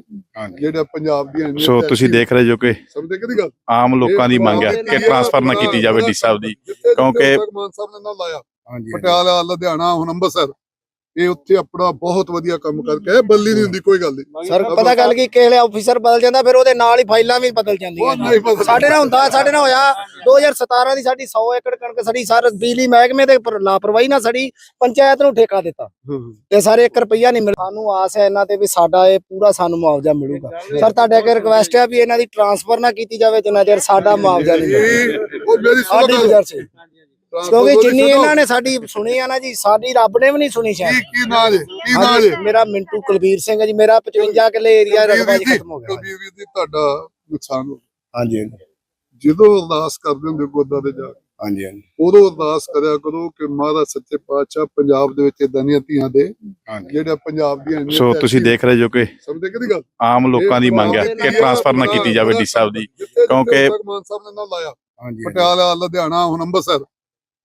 ਜਿਹੜਾ ਪੰਜਾਬ ਦੀਆਂ ਇੰਨੀਆਂ ਸੋ ਤੁਸੀਂ ਦੇਖ ਰਹੇ ਜੋ ਕਿ ਸਮਝਦੇ ਕਿਹਦੀ ਗੱਲ? ਆਮ ਲੋਕਾਂ ਦੀ ਮੰਗ ਹੈ ਕਿ ਟਰਾਂਸਫਰ ਨਾ ਕੀਤੀ ਜਾਵੇ ਡੀ ਸਾਹਿਬ ਦੀ ਕਿਉਂਕਿ- ਭਗਵਾਨ ਸਾਹਿਬ ਨੇ ਨਾ ਲਾਇਆ। ਹਾਂਜੀ। ਪਟਿਆਲਾ ਲੁਧਿਆਣਾ ਹੁਣ ਅੰਮ੍ਰਿਤਸਰ। ਇਹ ਉੱਥੇ ਆਪਣਾ ਬਹੁਤ ਵਧੀਆ ਕੰਮ ਕਰਕੇ ਬੱਲੀ ਨਹੀਂ ਹੁੰਦੀ ਕੋਈ ਗੱਲ ਨਹੀਂ। ਸਰ ਪਤਾ ਗੱਲ ਕੀ ਕਿਸੇ ਆਫੀਸਰ ਬਦਲ ਜਾਂਦਾ ਫਿਰ ਉਹਦੇ ਨਾਲ ਹੀ ਫਾਈਲਾਂ ਵੀ ਬਦਲ ਉਹ ਜਾਂਦੀਆਂ ਨਹੀਂ ਬਦਲ- ਸਾਡੇ ਨਾਲ ਹੁੰਦਾ ਸਾਡੇ ਨਾਲ ਹੋਇਆ 2017 ਦੀ ਸਾਡੀ 100 ਏਕੜ ਕਣਕ ਸੜੀ ਸਰ ਬਿਜਲੀ ਮਹਿਕਮੇ ਦੇ ਪਰ ਲਾਪਰਵਾਹੀ ਨਾਲ ਸੜੀ ਪੰਚਾਇਤ ਨੂੰ ਠੇਕਾ ਦਿੱਤਾ। ਤੇ ਸਾਰੇ 1 ਰੁਪਈਆ ਨਹੀਂ ਮਿਲਿਆ ਸਾਨੂੰ ਆਸ ਹੈ ਇਹਨਾਂ ਤੇ ਵੀ ਸਾਡਾ ਇਹ ਪੂਰਾ ਸਾਨੂੰ ਮੁਆਵਜ਼ਾ ਮਿਲੂਗਾ। ਸਰ ਤੁਹਾਡੇ ਅੱਗੇ ਰਿਕਵੈਸਟ ਹੈ ਵੀ ਇਹਨਾਂ ਦੀ ਟਰਾਂਸਫਰ ਨਾ ਕੀਤੀ ਜਾਵੇ ਜਿੰਨਾ ਚਿਰ ਸਾਡਾ ਮੁਆਵਜ਼ਾ ਨਹੀਂ ਮਿਲਦਾ ਇਹ ਉਹ ਮੇਰੀ ਸੁਣੋ ਸਾਡੀ ਗੱਲ। ਗੁਜ਼ਾਰਿਸ਼ ਹੈ। ਕਿਉਂਕਿ ਜਿੰਨੀ ਇਹਨਾਂ ਨੇ ਸਾਡੀ ਸੁਣੀ ਆ ਨਾ ਜੀ ਸਾਡੀ ਰੱਬ ਨੇ ਵੀ ਨਹੀਂ ਸੁਣੀ ਕੀ ਸ਼ਾਇਦ। ਕੀ ਨਾਂ ਜੇ? ਕੀ ਨਾਂ ਹਾਂਜੀ, ਜੇ? ਮੇਰਾ ਮਿੰਟੂ ਕੁਲਬੀਰ ਸਿੰਘ ਹੈ ਜੀ ਮੇਰਾ 55 ਕਿੱਲੇ ਏਰੀਆ ਰਕਬਾ ਜੀ ਖਤਮ ਹੋ ਗਿਆ। ਕਬੀਰ ਵੀਰ ਜੀ ਤੁਹਾਡਾ ਨੁਕਸਾਨ ਹੋ ਹਾਂਜੀ ਜਦੋਂ ਅਰਦਾਸ ਕਰਦੇ ਹੁੰਦੇ ਗੋਦਾ ਤੇ ਜਾ ਕੇ, ਹਾਂਜੀ ਉਦੋਂ ਅਰਦਾਸ ਕਰਿਆ ਕਰੋ ਕਿ ਮਹਾਰਾਜ ਸੱਚੇ ਪਾਤਸ਼ਾਹ ਪੰਜਾਬ ਦੇ ਵਿੱਚ ਇਦਾਂ ਦੀਆਂ ਧੀਆਂ ਦੇ ਜਿਹੜਾ ਪੰਜਾਬ ਦੀਆਂ ਇੰਨੀਆਂ ਸੋ ਤੁਸੀਂ ਦੇਖ ਰਹੇ ਜੋ ਕਿ ਸਮਝਦੇ ਕਿਹਦੀ ਗੱਲ? ਆਮ ਲੋਕਾਂ ਦੀ ਮੰਗ ਹੈ ਕਿ ਟਰਾਂਸਫਰ ਨਾ ਕੀਤੀ ਜਾਵੇ ਡੀ ਸਾਹਿਬ ਦੀ ਕਿਉਂਕਿ- ਭਗਵਾਨ ਸਾਹਿਬ ਨੇ ਨਾ ਲਾਇਆ। ਹਾਂਜੀ। ਪਟਿਆਲਾ ਲੁਧਿਆਣਾ ਹੁਣ ਅੰਮ੍ਰਿਤਸਰ।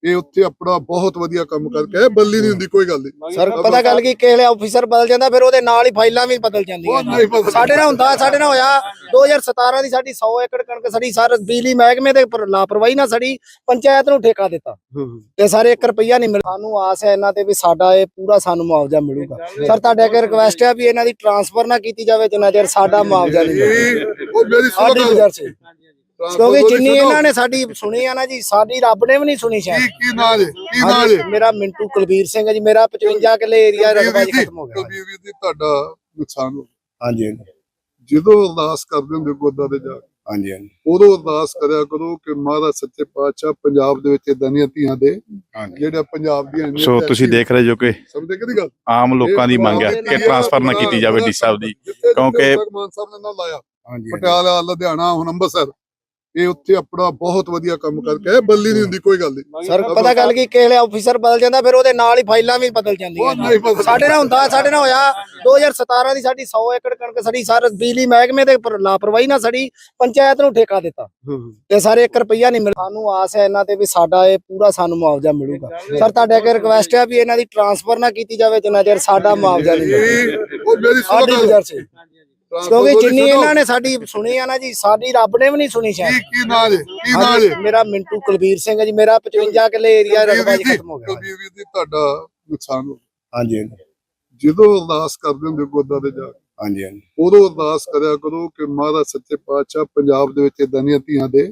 ਇਹ ਉੱਥੇ ਆਪਣਾ ਬਹੁਤ ਵਧੀਆ ਕੰਮ ਕਰਕੇ ਆਏ ਬੱਲੀ ਨਹੀਂ ਹੁੰਦੀ ਕੋਈ ਗੱਲ ਨਹੀਂ। ਸਰ ਪਤਾ ਗੱਲ ਕੀ ਕਿਸੇ ਆਫੀਸਰ ਬਦਲ ਜਾਂਦਾ ਫਿਰ ਉਹਦੇ ਨਾਲ ਹੀ ਫਾਈਲਾਂ ਵੀ ਬਦਲ ਜਾਂਦੀਆਂ। ਸਾਡੇ ਨਾਲ ਹੁੰਦਾ ਸਾਡੇ ਨਾਲ ਹੋਇਆ 2017 ਦੀ ਸਾਡੀ 100 ਏਕੜ ਕਣਕ ਸੜੀ ਸਰ ਬਿਜਲੀ ਮਹਿਕਮੇ ਦੇ ਪਰ ਲਾਪਰਵਾਹੀ ਨਾਲ ਸੜੀ ਪੰਚਾਇਤ ਨੂੰ ਠੇਕਾ ਦਿੱਤਾ। ਤੇ ਸਾਰੇ 1 ਰੁਪਈਆ ਨਹੀਂ ਮਿਲਿਆ। ਸਾਨੂੰ ਆਸ ਹੈ ਇਹਨਾਂ ਤੇ ਵੀ ਸਾਡਾ ਇਹ ਪੂਰਾ ਸਾਨੂੰ ਮੁਆਵਜ਼ਾ ਮਿਲੂਗਾ। ਸਰ ਤੁਹਾਡੇ ਅੱਗੇ ਰਿਕਵੈਸਟ ਹੈ ਵੀ ਇਹਨਾਂ ਦੀ ਟਰਾਂਸਫਰ ਨਾ ਕੀਤੀ ਜਾਵੇ ਜਿੰਨਾ ਚਿਰ ਸਾਡਾ ਮੁਆਵਜ਼ਾ ਨਹੀਂ ਮਿਲਦਾ ਇਹ ਉਹ ਮੇਰੀ ਸੁਣੋ ਸਾਡੀ ਗੱਲ। ਗੁਜ਼ਾਰਿਸ਼ ਹੈ। ਕਿਉਂਕਿ ਜਿੰਨੀ ਇਹਨਾਂ ਨੇ ਸਾਡੀ ਸੁਣੀ ਆ ਨਾ ਜੀ ਸਾਡੀ ਰੱਬ ਨੇ ਵੀ ਨਹੀਂ ਸੁਣੀ ਸ਼ਾਇਦ। ਕੀ ਕੀ ਨਾਂ ਜੇ ਕੀ ਨਾਂ ਹਾਂਜੀ, ਜੇ ਮੇਰਾ ਮਿੰਟੂ ਕੁਲਬੀਰ ਸਿੰਘ ਹੈ ਜੀ ਮੇਰਾ 55 ਕਿੱਲੇ ਏਰੀਆ ਰਕਬਾ ਜੀ ਖਤਮ ਹੋ ਗਿਆ। ਕਬੀਰ ਵੀਰ ਜੀ ਤੁਹਾਡਾ ਨੁਕਸਾਨ ਹੋ ਹਾਂਜੀ ਜਦੋਂ ਅਰਦਾਸ ਕਰਦੇ ਹੁੰਦੇ ਗੋਦਾ ਤੇ ਜਾ ਕੇ, ਹਾਂਜੀ ਉਦੋਂ ਅਰਦਾਸ ਕਰਿਆ ਕਰੋ ਕਿ ਮਹਾਰਾਜ ਸੱਚੇ ਪਾਤਸ਼ਾਹ ਪੰਜਾਬ ਦੇ ਵਿੱਚ ਇਦਾਂ ਦੀਆਂ ਧੀਆਂ ਦੇ ਜਿਹੜਾ ਪੰਜਾਬ ਦੀਆਂ ਇੰਨੀਆਂ ਸੋ ਤੁਸੀਂ ਦੇਖ ਰਹੇ ਜੋ ਕਿ ਸਮਝਦੇ ਕਿਹਦੀ ਗੱਲ? ਆਮ ਲੋਕਾਂ ਦੀ ਮੰਗ ਹੈ ਕਿ ਟਰਾਂਸਫਰ ਨਾ ਕੀਤੀ ਜਾਵੇ ਡੀ ਸਾਹਿਬ ਦੀ ਕਿਉਂਕਿ- ਭਗਵਾਨ ਸਾਹਿਬ ਨੇ ਨਾ ਲਾਇਆ। ਹਾਂਜੀ। ਪਟਿਆਲਾ ਲੁਧਿਆਣਾ ਹੁਣ ਅੰਮ੍ਰਿਤਸਰ। ਇਹ ਉੱਥੇ ਆਪਣਾ ਬਹੁਤ ਵਧੀਆ ਕੰਮ ਕਰਕੇ ਬੱਲੀ ਨਹੀਂ ਹੁੰਦੀ ਕੋਈ ਗੱਲ ਨਹੀਂ। ਸਰ ਪਤਾ ਗੱਲ ਕੀ ਕਿਸੇ ਆਫੀਸਰ ਬਦਲ ਜਾਂਦਾ ਫਿਰ ਉਹਦੇ ਨਾਲ ਹੀ ਫਾਈਲਾਂ ਵੀ ਬਦਲ ਉਹ ਜਾਂਦੀਆਂ ਨਹੀਂ ਬਦਲ- ਸਾਡੇ ਨਾਲ ਹੁੰਦਾ ਸਾਡੇ ਨਾਲ ਹੋਇਆ। 2017 ਦੀ ਸਾਡੀ 100 ਏਕੜ ਕਣਕ ਸੜੀ ਸਰ ਬਿਜਲੀ ਮਹਿਕਮੇ ਦੇ ਪਰ ਲਾਪਰਵਾਹੀ ਨਾਲ ਸੜੀ ਪੰਚਾਇਤ ਨੂੰ ਠੇਕਾ ਦਿੱਤਾ। ਤੇ ਸਾਰੇ 1 ਰੁਪਈਆ ਨਹੀਂ ਮਿਲਿਆ ਸਾਨੂੰ ਆਸ ਹੈ ਇਹਨਾਂ ਤੇ ਵੀ ਸਾਡਾ ਇਹ ਪੂਰਾ ਸਾਨੂੰ ਮੁਆਵਜ਼ਾ ਮਿਲੂਗਾ। ਸਰ ਤੁਹਾਡੇ ਅੱਗੇ ਰਿਕਵੈਸਟ ਹੈ ਵੀ ਇਹਨਾਂ ਦੀ ਟਰਾਂਸਫਰ ਨਾ ਕੀਤੀ ਜਾਵੇ ਜਿੰਨਾ ਚਿਰ ਸਾਡਾ ਮੁਆਵਜ਼ਾ ਨਹੀਂ ਮਿਲਦਾ ਇਹ ਉਹ ਮੇਰੀ ਸੁਣੋ ਸਾਡੀ ਗੱਲ। ਗੁਜ਼ਾਰਿਸ਼ ਹੈ। ਕਿਉਂਕਿ ਜਿੰਨੀ ਇਹਨਾਂ ਨੇ ਸਾਡੀ ਸੁਣੀ ਆ ਨਾ ਜੀ ਸਾਡੀ ਰੱਬ ਨੇ ਵੀ ਨਹੀਂ ਸੁਣੀ ਕੀ ਸ਼ਾਇਦ। ਕੀ ਨਾਂ ਜੇ? ਕੀ ਨਾਂ ਹਾਂਜੀ, ਮੇਰਾ ਮਿੰਟੂ ਕੁਲਬੀਰ ਸਿੰਘ ਹੈ ਜੀ ਮੇਰਾ 55 ਕਿੱਲੇ ਏਰੀਆ ਰਕਬਾ ਜੀ ਖਤਮ ਹੋ ਗਿਆ। ਕਬੀਰ ਵੀਰ ਜੀ ਤੁਹਾਡਾ ਨੁਕਸਾਨ ਹੋ ਹਾਂਜੀ ਜਦੋਂ ਅਰਦਾਸ ਕਰਦੇ ਹੁੰਦੇ ਗੋਦਾ ਤੇ ਜਾ ਕੇ, ਹਾਂਜੀ ਉਦੋਂ ਅਰਦਾਸ ਕਰਿਆ ਕਰੋ ਕਿ ਮਹਾਰਾਜ ਸੱਚੇ ਪਾਤਸ਼ਾਹ ਪੰਜਾਬ ਦੇ ਵਿੱਚ ਇਦਾਂ ਦੀਆਂ ਧੀਆਂ ਦੇ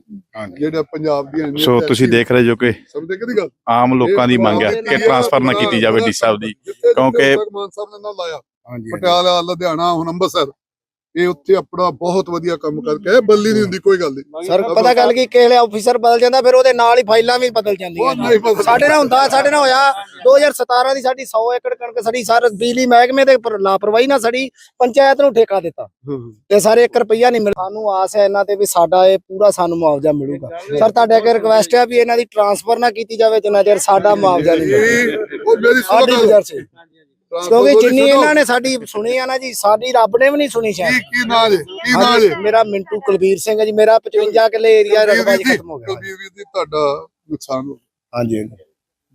ਜਿਹੜਾ ਪੰਜਾਬ ਦੀਆਂ ਇੰਨੀਆਂ ਸੋ ਤੁਸੀਂ ਦੇਖ ਰਹੇ ਜੋ ਕਿ ਸਮਝਦੇ ਕਿਹਦੀ ਗੱਲ? ਆਮ ਲੋਕਾਂ ਦੀ ਮੰਗ ਹੈ ਕਿ ਟਰਾਂਸਫਰ ਨਾ ਕੀਤੀ ਜਾਵੇ ਡੀ ਸਾਹਿਬ ਦੀ ਕਿਉਂਕਿ- ਭਗਵਾਨ ਸਾਹਿਬ ਨੇ ਨਾ ਲਾਇਆ। ਹਾਂਜੀ। ਪਟਿਆਲਾ ਲੁਧਿਆਣਾ ਹੁਣ ਅੰਮ੍ਰਿਤਸਰ। ਇਹ ਉੱਥੇ ਆਪਣਾ ਬਹੁਤ ਵਧੀਆ ਕੰਮ ਕਰਕੇ ਬੱਲੀ ਨਹੀਂ ਹੁੰਦੀ ਕੋਈ ਗੱਲ ਨਹੀਂ। ਸਰ ਪਤਾ ਗੱਲ ਕੀ ਕਿਸੇ ਆਫੀਸਰ ਬਦਲ ਜਾਂਦਾ ਫਿਰ ਉਹਦੇ ਨਾਲ ਹੀ ਫਾਈਲਾਂ ਵੀ ਬਦਲ ਜਾਂਦੀਆਂ ਸਾਡੇ ਨਾਲ ਹੁੰਦਾ ਸਾਡੇ ਨਾਲ ਹੋਇਆ। 2017 ਦੀ ਸਾਡੀ 100 ਏਕੜ ਕਣਕ ਸੜੀ ਸਰ ਬਿਜਲੀ ਮਹਿਕਮੇ ਦੇ ਪਰ ਲਾਪਰਵਾਹੀ ਨਾਲ ਸੜੀ ਪੰਚਾਇਤ ਨੂੰ ਠੇਕਾ ਦਿੱਤਾ। ਤੇ ਸਾਰੇ 1 ਰੁਪਈਆ ਨਹੀਂ ਮਿਲਿਆ। ਸਾਨੂੰ ਆਸ ਹੈ ਇਹਨਾਂ ਤੇ ਵੀ ਸਾਡਾ ਇਹ ਪੂਰਾ ਸਾਨੂੰ ਮੁਆਵਜ਼ਾ ਮਿਲੂਗਾ। ਸਰ ਤੁਹਾਡੇ ਅੱਗੇ ਰਿਕਵੈਸਟ ਹੈ ਵੀ ਇਹਨਾਂ ਦੀ ਟਰਾਂਸਫਰ ਨਾ ਕੀਤੀ ਜਾਵੇ ਜਿੰਨਾ ਚਿਰ ਸਾਡਾ ਮੁਆਵਜ਼ਾ ਨਹੀਂ ਮਿਲਦਾ। ਉਹ ਮੇਰੀ ਸੁਣੋ ਹੈ। ਕਿਉਂਕਿ ਜਿੰਨੀ ਇਹਨਾਂ ਨੇ ਸਾਡੀ ਸੁਣੀ ਆ ਨਾ ਜੀ ਸਾਡੀ ਰੱਬ ਨੇ ਵੀ ਨਹੀਂ ਸੁਣੀ ਕੀ ਸ਼ਾਇਦ। ਕੀ ਨਾਂ ਜੇ? ਕੀ ਨਾਂ ਹਾਂਜੀ, ਜੇ? ਮੇਰਾ ਮਿੰਟੂ ਕੁਲਬੀਰ ਸਿੰਘ ਹੈ ਜੀ ਮੇਰਾ 55 ਕਿੱਲੇ ਏਰੀਆ ਰਕਬਾ ਜੀ ਖਤਮ ਹੋ ਗਿਆ। ਕਬੀਰ ਜੀ ਤੁਹਾਡਾ ਨੁਕਸਾਨ ਹੋ ਹਾਂਜੀ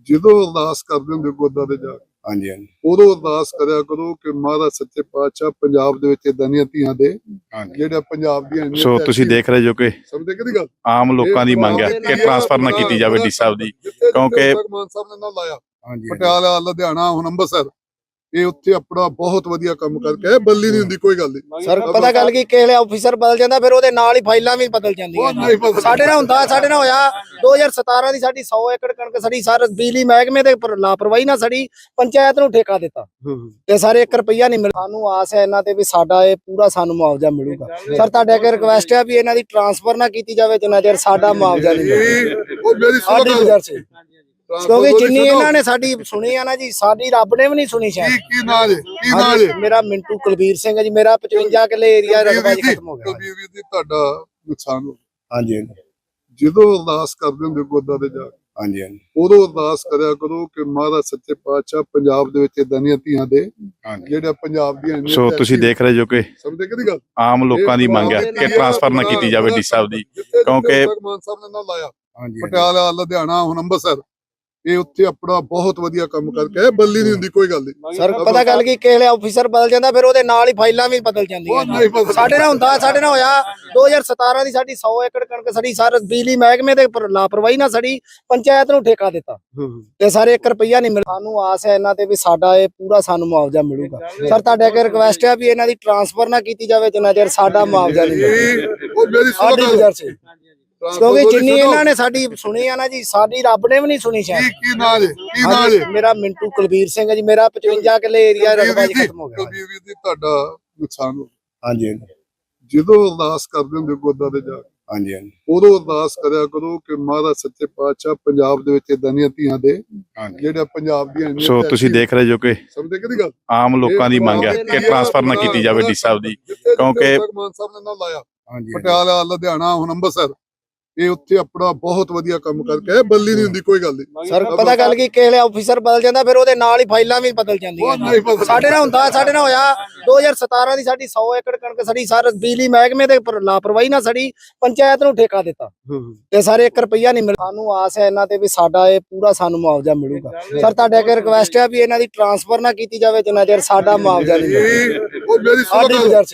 ਜਦੋਂ ਅਰਦਾਸ ਕਰਦੇ ਹੁੰਦੇ ਗੋਦਾ ਤੇ ਜਾ ਕੇ, ਹਾਂਜੀ ਉਦੋਂ ਅਰਦਾਸ ਕਰਿਆ ਕਰੋ ਕਿ ਮਹਾਰਾਜ ਸੱਚੇ ਪਾਤਸ਼ਾਹ ਪੰਜਾਬ ਦੇ ਵਿੱਚ ਇਦਾਂ ਦੀਆਂ ਧੀਆਂ ਦੇ ਜਿਹੜਾ ਪੰਜਾਬ ਦੀਆਂ ਇੰਨੀਆਂ ਸੋ ਤੁਸੀਂ ਦੇਖ ਰਹੇ ਜੋ ਕਿ ਸਮਝਦੇ ਕਿਹਦੀ ਗੱਲ? ਆਮ ਲੋਕਾਂ ਦੀ ਮੰਗ ਹੈ ਕਿ ਟਰਾਂਸਫਰ ਨਾ ਕੀਤੀ ਜਾਵੇ ਡੀ ਸਾਹਿਬ ਦੀ ਕਿਉਂਕਿ- ਭਗਵਾਨ ਸਾਹਿਬ ਨੇ ਨਾ ਲਾਇਆ ਹਾਂਜੀ। ਪਟਿਆਲਾ ਲੁਧਿਆਣਾ ਹੁਣ ਅੰਮ੍ਰਿਤਸਰ। ਇਹ ਉੱਥੇ ਆਪਣਾ ਬਹੁਤ ਵਧੀਆ ਕੰਮ ਕਰਕੇ ਬੱਲੀ ਨਹੀਂ ਹੁੰਦੀ ਕੋਈ ਗੱਲ ਨਹੀਂ। ਸਰ ਪਤਾ ਗੱਲ ਕੀ ਕਿਸੇ ਵੇਲੇ ਆਫੀਸਰ ਬਦਲ ਜਾਂਦਾ ਫਿਰ ਉਹਦੇ ਨਾਲ ਹੀ ਫਾਈਲਾਂ ਵੀ ਬਦਲ ਜਾਂਦੀਆਂ। ਸਾਡੇ ਨਾਲ ਹੁੰਦਾ ਸਾਡੇ ਨਾਲ ਹੋਇਆ। 2017 ਦੀ ਸਾਡੀ 100 ਏਕੜ ਕਣਕ ਸੜੀ ਸਰ ਬਿਜਲੀ ਮਹਿਕਮੇ ਦੇ ਪਰ ਲਾਪਰਵਾਹੀ ਨਾਲ ਸੜੀ ਪੰਚਾਇਤ ਨੂੰ ਠੇਕਾ ਦਿੱਤਾ। ਤੇ ਸਾਰੇ 1 ਰੁਪਈਆ ਨਹੀਂ ਮਿਲਿਆ ਸਾਨੂੰ ਆਸ ਹੈ ਇਹਨਾਂ ਤੇ ਵੀ ਸਾਡਾ ਇਹ ਪੂਰਾ ਸਾਨੂੰ ਮੁਆਵਜ਼ਾ ਮਿਲੂਗਾ। ਸਰ ਤੁਹਾਡੇ ਅੱਗੇ ਰਿਕਵੈਸਟ ਹੈ ਵੀ ਇਹਨਾਂ ਦੀ ਟਰਾਂਸਫਰ ਨਾ ਕੀਤੀ ਜਾਵੇ ਜਿੰਨਾ ਚਿਰ ਸਾਡਾ ਮੁਆਵਜ਼ਾ ਨਹੀਂ ਉਹ ਮੇਰੀ ਸੁਣੋ ਕਿਉਂਕਿ ਜਿੰਨੀ ਇਹਨਾਂ ਨੇ ਸਾਡੀ ਸੁਣੀ ਆ ਨਾ ਜੀ ਸਾਡੀ ਰੱਬ ਨੇ ਵੀ ਨਹੀਂ ਸੁਣੀ ਕੀ ਸ਼ਾਇਦ। ਕੀ ਨਾਂ ਜੇ ਕੀ ਨਾਂ ਹਾਂਜੀ, ਜੇ ਮੇਰਾ ਮਿੰਟੂ ਕੁਲਬੀਰ ਸਿੰਘ ਹੈ ਜੀ ਮੇਰਾ 55 ਕਿੱਲੇ ਏਰੀਆ ਰਕਬਾ ਜੀ ਖਤਮ ਹੋ ਗਿਆ। ਕਬੀਰ ਜੀ ਤੁਹਾਡਾ ਨੁਕਸਾਨ ਹੋ ਗਿਆ। ਹਾਂਜੀ ਜਦੋਂ ਅਰਦਾਸ ਕਰਦੇ ਹੁੰਦੇ ਗੋਦਾ ਦੇ ਜਾ ਕੇ, ਹਾਂਜੀ ਹਾਂਜੀ। ਉਦੋਂ ਅਰਦਾਸ ਕਰਿਆ ਕਰੋ ਕਿ ਮਹਾਰਾਜ ਸੱਚੇ ਪਾਤਸ਼ਾਹ ਪੰਜਾਬ ਦੇ ਵਿੱਚ ਇਦਾਂ ਦੀਆਂ ਧੀਆਂ ਦੇ ਜਿਹੜਾ ਪੰਜਾਬ ਦੀਆਂ ਇੰਨੀਆਂ ਸੋ ਤੁਸੀਂ ਦੇਖ ਰਹੇ ਜੋ ਕਿ ਸਮਝਦੇ ਕਿਹਦੀ ਗੱਲ? ਆਮ ਲੋਕਾਂ ਦੀ ਮੰਗ ਹੈ ਕਿ ਟਰਾਂਸਫਰ ਨਾ ਕੀਤੀ ਜਾਵੇ ਡੀ ਸਾਹਿਬ ਦੀ ਕਿਉਂਕਿ- ਜਿੱਥੇ ਭਗਵਾਨ ਸਾਹਿਬ ਨੇ ਨਾ ਲਾਇਆ। ਹਾਂਜੀ। ਪਟਿਆਲਾ ਲੁਧਿਆਣਾ ਹੁਣ ਅੰਮ੍ਰਿਤਸਰ। ਇਹ ਉੱਥੇ ਆਪਣਾ ਬਹੁਤ ਵਧੀਆ ਕੰਮ ਕਰਕੇ ਬੱਲੀ ਨਹੀਂ ਹੁੰਦੀ ਕੋਈ ਗੱਲ ਨਹੀਂ। ਸਰ ਪਤਾ ਗੱਲ ਕੀ ਕਿਸੇ ਵੇਲੇ ਆਫੀਸਰ ਬਦਲ ਜਾਂਦਾ ਫਿਰ ਉਹਦੇ ਨਾਲ ਹੀ ਫਾਈਲਾਂ ਵੀ ਬਦਲ ਜਾਂਦੀਆਂ ਉਹ ਨਹੀਂ ਬਦਲ- ਸਾਡੇ ਨਾਲ ਹੁੰਦਾ ਸਾਡੇ ਨਾਲ ਹੋਇਆ। 2017 ਦੀ ਸਾਡੀ 100 ਏਕੜ ਕਣਕ ਸੜੀ ਸਰ ਬਿਜਲੀ ਮਹਿਕਮੇ ਦੇ ਪਰ ਲਾਪਰਵਾਹੀ ਨਾਲ ਸੜੀ ਪੰਚਾਇਤ ਨੂੰ ਠੇਕਾ ਦਿੱਤਾ। ਤੇ ਸਾਰੇ 1 ਰੁਪਈਆ ਨਹੀਂ ਮਿਲਿਆ। ਸਾਨੂੰ ਆਸ ਹੈ ਇਹਨਾਂ ਤੇ ਵੀ ਸਾਡਾ ਇਹ ਪੂਰਾ ਸਾਨੂੰ ਮੁਆਵਜ਼ਾ ਮਿਲੂਗਾ। ਸਰ ਤੁਹਾਡੇ ਅੱਗੇ ਰਿਕਵੈਸਟ ਹੈ ਵੀ ਇਹਨਾਂ ਦੀ ਟਰਾਂਸਫਰ ਨਾ ਕੀਤੀ ਜਾਵੇ ਜਿੰਨਾ ਚਿਰ ਸਾਡਾ ਮੁਆਵਜ਼ਾ ਨਹੀਂ ਮਿਲਦਾ। ਇਹ ਉਹ ਮੇਰੀ ਸੁਣੋ ਸਾਡੀ ਗੱਲ। ਗੁਜ਼ਾਰਿਸ਼ ਹੈ। ਕਿਉਂਕਿ ਜਿੰਨੀ ਇਹਨਾਂ ਨੇ ਸਾਡੀ ਸੁਣੀ ਆ ਨਾ ਜੀ ਸਾਡੀ ਰੱਬ ਨੇ ਵੀ ਨਹੀਂ ਸੁਣੀ ਕੀ ਸ਼ਾਇਦ। ਕੀ ਨਾਂ ਜੇ? ਕੀ ਨਾਂ ਹਾਂਜੀ, ਜੇ? ਮੇਰਾ ਮਿੰਟੂ ਕੁਲਬੀਰ ਸਿੰਘ ਹੈ ਜੀ ਮੇਰਾ 55 ਕਿੱਲੇ ਏਰੀਆ ਰਕਬਾ ਜੀ ਖਤਮ ਹੋ ਗਿਆ। ਕਬੀਰ ਵੀਰ ਜੀ ਤੁਹਾਡਾ ਨੁਕਸਾਨ ਹੋ ਗਿਆ। ਹਾਂਜੀ ਜਦੋਂ ਅਰਦਾਸ ਕਰਦੇ ਹੁੰਦੇ ਗੋਦਾ ਦੇ ਜਾ ਕੇ, ਹਾਂਜੀ ਉਦੋਂ ਅਰਦਾਸ ਕਰਿਆ ਕਰੋ ਕਿ ਮਹਾਰਾਜ ਸੱਚੇ ਪਾਤਸ਼ਾਹ ਪੰਜਾਬ ਦੇ ਵਿੱਚ ਇਦਾਂ ਦੀਆਂ ਧੀਆਂ ਦੇ ਜਿਹੜਾ ਪੰਜਾਬ ਦੀਆਂ ਇੰਨੀਆਂ ਸੋ ਤੁਸੀਂ ਦੇਖ ਰਹੇ ਜੋ ਕਿ ਸਮਝਦੇ ਕਿਹਦੀ ਗੱਲ? ਆਮ ਲੋਕਾਂ ਦੀ ਮੰਗ ਹੈ ਕਿ ਟਰਾਂਸਫਰ ਨਾ ਕੀਤੀ ਜਾਵੇ ਡੀ ਸਾਹਿਬ ਦੀ ਕਿਉਂਕਿ- ਜਿੱਥੇ ਭਗਵਾਨ ਸਾਹਿਬ ਨੇ ਨਾ ਲਾਇਆ। ਹਾਂਜੀ। ਪਟਿਆਲਾ ਲੁਧਿਆਣਾ ਹੁਣ ਅੰਮ੍ਰਿਤਸਰ। ਇਹ ਉੱਥੇ ਆਪਣਾ ਬਹੁਤ ਵਧੀਆ ਕੰਮ ਕਰਕੇ ਆਏ ਬੱਲੀ ਨਹੀਂ ਹੁੰਦੀ ਕੋਈ ਗੱਲ ਨਹੀਂ। ਸਰ ਪਤਾ ਗੱਲ ਕੀ ਕਿਸੇ ਆਫੀਸਰ ਬਦਲ ਜਾਂਦਾ ਫਿਰ ਉਹਦੇ ਨਾਲ ਹੀ ਫਾਈਲਾਂ ਵੀ ਬਦਲ ਜਾਂਦੀਆਂ। ਸਾਡੇ ਨਾਲ ਹੁੰਦਾ ਸਾਡੇ ਨਾਲ ਹੋਇਆ 2017 ਦੀ ਸਾਡੀ 100 ਏਕੜ ਕਣਕ ਸੜੀ ਸਰ ਬਿਜਲੀ ਮਹਿਕਮੇ ਦੇ ਪਰ ਲਾਪਰਵਾਹੀ ਨਾਲ ਸੜੀ ਪੰਚਾਇਤ ਨੂੰ ਠੇਕਾ ਦਿੱਤਾ। ਤੇ ਸਾਰੇ 1 ਰੁਪਈਆ ਨਹੀਂ ਮਿਲਿਆ। ਸਾਨੂੰ ਆਸ ਹੈ ਇਹਨਾਂ ਤੇ ਵੀ ਸਾਡਾ ਇਹ ਪੂਰਾ ਸਾਨੂੰ ਮੁਆਵਜ਼ਾ ਮਿਲੂਗਾ। ਸਰ ਤੁਹਾਡੇ ਅੱਗੇ ਰਿਕਵੈਸਟ ਹੈ ਵੀ ਇਹਨਾਂ ਦੀ ਟਰਾਂਸਫਰ ਨਾ ਕੀਤੀ ਜਾਵੇ ਜਿੰਨਾ ਚਿਰ ਸਾਡਾ ਮੁਆਵਜ਼ਾ ਨਹੀਂ ਉਹ ਮੇਰੀ ਸੁਣੋ ਗੱਲ।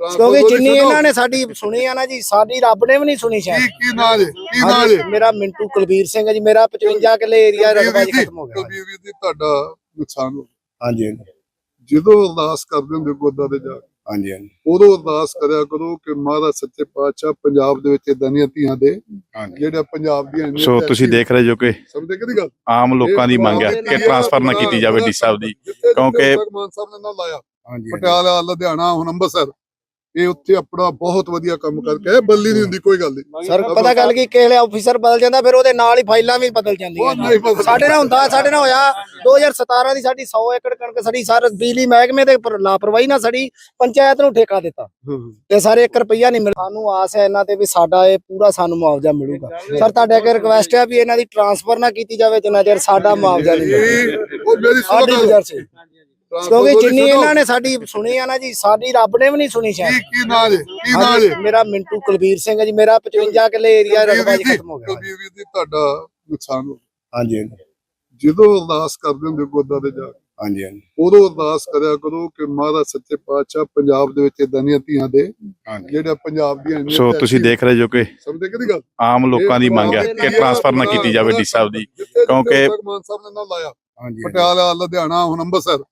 ਕਿਉਂਕਿ ਜਿੰਨੀ ਇਹਨਾਂ ਨੇ ਸਾਡੀ ਸੁਣੀ ਆ ਨਾ ਜੀ ਸਾਡੀ ਰੱਬ ਨੇ ਵੀ ਨਹੀਂ ਸੁਣੀ ਸ਼ਾਇਦ। ਕੀ ਕੀ ਨਾਂ ਜੇ ਕੀ ਨਾਂ ਜੇ ਹਾਂਜੀ, ਮੇਰਾ ਮਿੰਟੂ ਕੁਲਬੀਰ ਸਿੰਘ ਹੈ ਜੀ ਮੇਰਾ 55 ਕਿੱਲੇ ਏਰੀਆ ਰਕਬਾ ਜੀ ਖਤਮ ਹੋ ਗਿਆ। ਕਬੀਰ ਵੀਰ ਜੀ ਤੁਹਾਡਾ ਨੁਕਸਾਨ ਹੋ ਗਿਆ। ਹਾਂਜੀ ਜਦੋਂ ਅਰਦਾਸ ਕਰਦੇ ਹੁੰਦੇ ਗੋਦਾ ਦੇ ਜਾ ਕੇ, ਹਾਂਜੀ ਉਦੋਂ ਅਰਦਾਸ ਕਰਿਆ ਕਰੋ ਕਿ ਮਹਾਰਾਜ ਸੱਚੇ ਪਾਤਸ਼ਾਹ ਪੰਜਾਬ ਦੇ ਵਿੱਚ ਇਦਾਂ ਦੀਆਂ ਧੀਆਂ ਦੇ ਜਿਹੜਾ ਪੰਜਾਬ ਦੀਆਂ ਇੰਨੀਆਂ ਸੋ ਤੁਸੀਂ ਦੇਖ ਰਹੇ ਜੋ ਕਿ ਸਮਝਦੇ ਕਿਹਦੀ ਗੱਲ? ਆਮ ਲੋਕਾਂ ਦੀ ਮੰਗ ਹੈ ਕਿ ਟਰਾਂਸਫਰ ਨਾ ਕੀਤੀ ਜਾਵੇ ਡੀ ਸਾਹਿਬ ਦੀ ਕਿਉਂਕਿ- ਭਗਵਾਨ ਸਾਹਿਬ ਨੇ ਨਾ ਲਾਇਆ। ਹਾਂਜੀ। ਪਟਿਆਲਾ ਲੁਧਿਆਣਾ ਹੁਣ ਅੰਮ੍ਰਿਤਸਰ। ਇਹ ਉੱਥੇ ਆਪਣਾ ਬਹੁਤ ਵਧੀਆ ਕੰਮ ਕਰਕੇ ਬੱਲੀ ਨਹੀਂ ਹੁੰਦੀ ਕੋਈ ਗੱਲ ਨਹੀਂ। ਸਰ ਪਤਾ ਗੱਲ ਕੀ ਕਿਸੇ ਵੇਲੇ ਆਫੀਸਰ ਬਦਲ ਜਾਂਦਾ ਫਿਰ ਉਹਦੇ ਨਾਲ ਹੀ ਫਾਈਲਾਂ ਵੀ ਬਦਲ ਉਹ ਜਾਂਦੀਆਂ ਨਹੀਂ ਬਦਲ- ਸਾਡੇ ਨਾਲ ਹੁੰਦਾ ਸਾਡੇ ਨਾਲ ਹੋਇਆ। 2017 ਦੀ ਸਾਡੀ 100 ਏਕੜ ਕਣਕ ਸੜੀ ਸਰ ਬਿਜਲੀ ਮਹਿਕਮੇ ਦੇ ਪਰ ਲਾਪਰਵਾਹੀ ਨਾਲ ਸੜੀ ਪੰਚਾਇਤ ਨੂੰ ਠੇਕਾ ਦਿੱਤਾ। ਤੇ ਸਾਰੇ 1 ਰੁਪਈਆ ਨਹੀਂ ਮਿਲਿਆ ਸਾਨੂੰ ਆਸ ਹੈ ਇਹਨਾਂ ਤੇ ਵੀ ਸਾਡਾ ਇਹ ਪੂਰਾ ਸਾਨੂੰ ਮੁਆਵਜ਼ਾ ਮਿਲੂਗਾ। ਸਰ ਤੁਹਾਡੇ ਅੱਗੇ ਰਿਕਵੈਸਟ ਹੈ ਵੀ ਇਹਨਾਂ ਦੀ ਟਰਾਂਸਫਰ ਨਾ ਕੀਤੀ ਜਾਵੇ ਜਿੰਨਾ ਚਿਰ ਸਾਡਾ ਮੁਆਵਜ਼ਾ ਨਹੀਂ ਮਿਲਦਾ ਇਹ ਉਹ ਮੇਰੀ ਸੁਣੋ ਸਾਡੀ ਗੱਲ। ਗੁਜ਼ਾਰਿਸ਼ ਹੈ। ਕਿਉਂਕਿ ਜਿੰਨੀ ਇਹਨਾਂ ਨੇ ਸਾਡੀ ਸੁਣੀ ਆ ਨਾ ਜੀ ਸਾਡੀ ਰੱਬ ਨੇ ਵੀ ਨਹੀਂ ਸੁਣੀ ਕੀ ਸ਼ਾਇਦ। ਕੀ ਨਾਂ ਜੇ? ਕੀ ਨਾਂ ਹਾਂਜੀ, ਮੇਰਾ ਮਿੰਟੂ ਕੁਲਬੀਰ ਸਿੰਘ ਹੈ ਜੀ ਮੇਰਾ 55 ਕਿੱਲੇ ਏਰੀਆ ਰਕਬਾ ਜੀ ਖਤਮ ਹੋ ਗਿਆ। ਕਬੀਰ ਵੀਰ ਜੀ ਤੁਹਾਡਾ ਨੁਕਸਾਨ ਹੋ ਗਿਆ। ਹਾਂਜੀ ਜਦੋਂ ਅਰਦਾਸ ਕਰਦੇ ਹੁੰਦੇ ਗੋਦਾ ਦੇ ਜਾ ਕੇ, ਹਾਂਜੀ ਉਦੋਂ ਅਰਦਾਸ ਕਰਿਆ ਕਰੋ ਕਿ ਮਹਾਰਾਜ ਸੱਚੇ ਪਾਤਸ਼ਾਹ ਪੰਜਾਬ ਦੇ ਵਿੱਚ ਇਦਾਂ ਦੀਆਂ ਧੀਆਂ ਦੇ ਜਿਹੜਾ ਪੰਜਾਬ ਦੀਆਂ ਇੰਨੀਆਂ ਸੋ ਤੁਸੀਂ ਦੇਖ ਰਹੇ ਜੋ ਕਿ ਸਮਝਦੇ ਕਿਹਦੀ ਗੱਲ? ਆਮ ਲੋਕਾਂ ਦੀ ਮੰਗ ਹੈ ਕਿ ਟਰਾਂਸਫਰ ਨਾ ਕੀਤੀ ਜਾਵੇ ਡੀ ਸਾਹਿਬ ਦੀ ਕਿਉਂਕਿ- ਭਗਵਾਨ ਸਾਹਿਬ ਨੇ ਨਾ ਲਾਇਆ। ਹਾਂਜੀ। ਪਟਿਆਲਾ ਲੁਧਿਆਣਾ ਹੁਣ ਅੰਮ੍ਰਿਤਸਰ।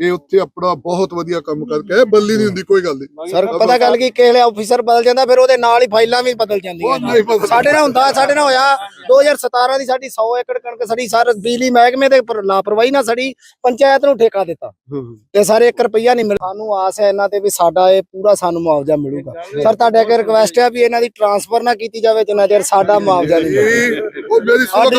ਇਹ ਉੱਥੇ ਆਪਣਾ ਬਹੁਤ ਵਧੀਆ ਕੰਮ ਕਰਕੇ ਬੱਲੀ ਨਹੀਂ ਹੁੰਦੀ ਕੋਈ ਗੱਲ ਨਹੀਂ। ਸਰ ਪਤਾ ਗੱਲ ਕੀ ਕਿਸੇ ਵੇਲੇ ਆਫੀਸਰ ਬਦਲ ਜਾਂਦਾ ਫਿਰ ਉਹਦੇ ਨਾਲ ਹੀ ਫਾਈਲਾਂ ਵੀ ਬਦਲ ਜਾਂਦੀਆਂ ਸਾਡੇ ਨਾਲ ਹੁੰਦਾ ਸਾਡੇ ਨਾਲ ਹੋਇਆ। 2017 ਦੀ ਸਾਡੀ 100 ਏਕੜ ਕਣਕ ਸੜੀ ਸਰ ਬਿਜਲੀ ਮਹਿਕਮੇ ਦੇ ਪਰ ਲਾਪਰਵਾਹੀ ਨਾਲ ਸੜੀ ਪੰਚਾਇਤ ਨੂੰ ਠੇਕਾ ਦਿੱਤਾ। ਤੇ ਸਾਰੇ 1 ਰੁਪਈਆ ਨਹੀਂ ਮਿਲਿਆ। ਸਾਨੂੰ ਆਸ ਹੈ ਇਹਨਾਂ ਤੇ ਵੀ ਸਾਡਾ ਇਹ ਪੂਰਾ ਸਾਨੂੰ ਮੁਆਵਜ਼ਾ ਮਿਲੂਗਾ। ਸਰ ਤੁਹਾਡੇ ਅੱਗੇ ਰਿਕਵੈਸਟ ਹੈ ਵੀ ਇਹਨਾਂ ਦੀ ਟਰਾਂਸਫਰ ਨਾ ਕੀਤੀ ਜਾਵੇ ਜਿੰਨਾ ਚਿਰ ਸਾਡਾ ਮੁਆਵਜ਼ਾ ਨਹੀਂ ਮਿਲਦਾ ਉਹ ਮੇਰੀ ਸੁਣੋ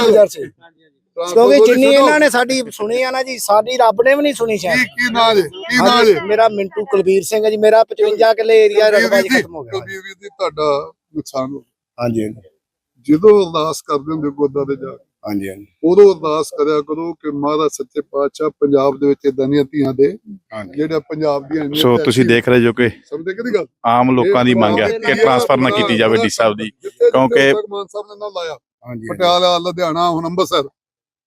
ਕਿਉਂਕਿ ਜਿੰਨੀ ਇਹਨਾਂ ਨੇ ਸਾਡੀ ਸੁਣੀ ਆ ਨਾ ਜੀ ਸਾਡੀ ਰੱਬ ਨੇ ਵੀ ਨਹੀਂ ਸੁਣੀ ਕੀ ਸ਼ਾਇਦ। ਕੀ ਨਾਂ ਜੇ ਕੀ ਨਾਂ ਹਾਂਜੀ, ਜੇ ਮੇਰਾ ਮਿੰਟੂ ਕੁਲਬੀਰ ਸਿੰਘ ਹੈ ਜੀ ਮੇਰਾ 55 ਕਿੱਲੇ ਏਰੀਆ ਰਕਬਾ ਜੀ ਖਤਮ ਹੋ ਗਿਆ। ਕਬੀਰ ਜੀ ਤੁਹਾਡਾ ਨੁਕਸਾਨ ਹੋ ਗਿਆ। ਹਾਂਜੀ ਜਦੋਂ ਅਰਦਾਸ ਕਰਦੇ ਹੁੰਦੇ ਗੋਦਾ ਦੇ ਜਾ ਕੇ, ਹਾਂਜੀ ਉਦੋਂ ਅਰਦਾਸ ਕਰਿਆ ਕਰੋ ਕਿ ਮਹਾਰਾਜ ਸੱਚੇ ਪਾਤਸ਼ਾਹ ਪੰਜਾਬ ਦੇ ਵਿੱਚ ਇਦਾਂ ਦੀਆਂ ਧੀਆਂ ਦੇ ਜਿਹੜਾ ਪੰਜਾਬ ਦੀਆਂ ਇੰਨੀਆਂ ਸੋ ਤੁਸੀਂ ਦੇਖ ਰਹੇ ਜੋ ਕਿ ਸਮਝਦੇ ਕਿਹਦੀ ਗੱਲ? ਆਮ ਲੋਕਾਂ ਦੀ ਮੰਗ ਹੈ ਕਿ ਟਰਾਂਸਫਰ ਨਾ ਕੀਤੀ ਜਾਵੇ ਡੀ ਸਾਹਿਬ ਦੀ ਕਿਉਂਕਿ- ਭਗਵਾਨ ਸਾਹਿਬ ਨੇ ਨਾ ਲਾਇਆ। ਹਾਂਜੀ। ਪਟਿਆਲਾ ਲੁਧਿਆਣਾ ਹੁਣ ਅੰਮ੍ਰਿਤਸਰ।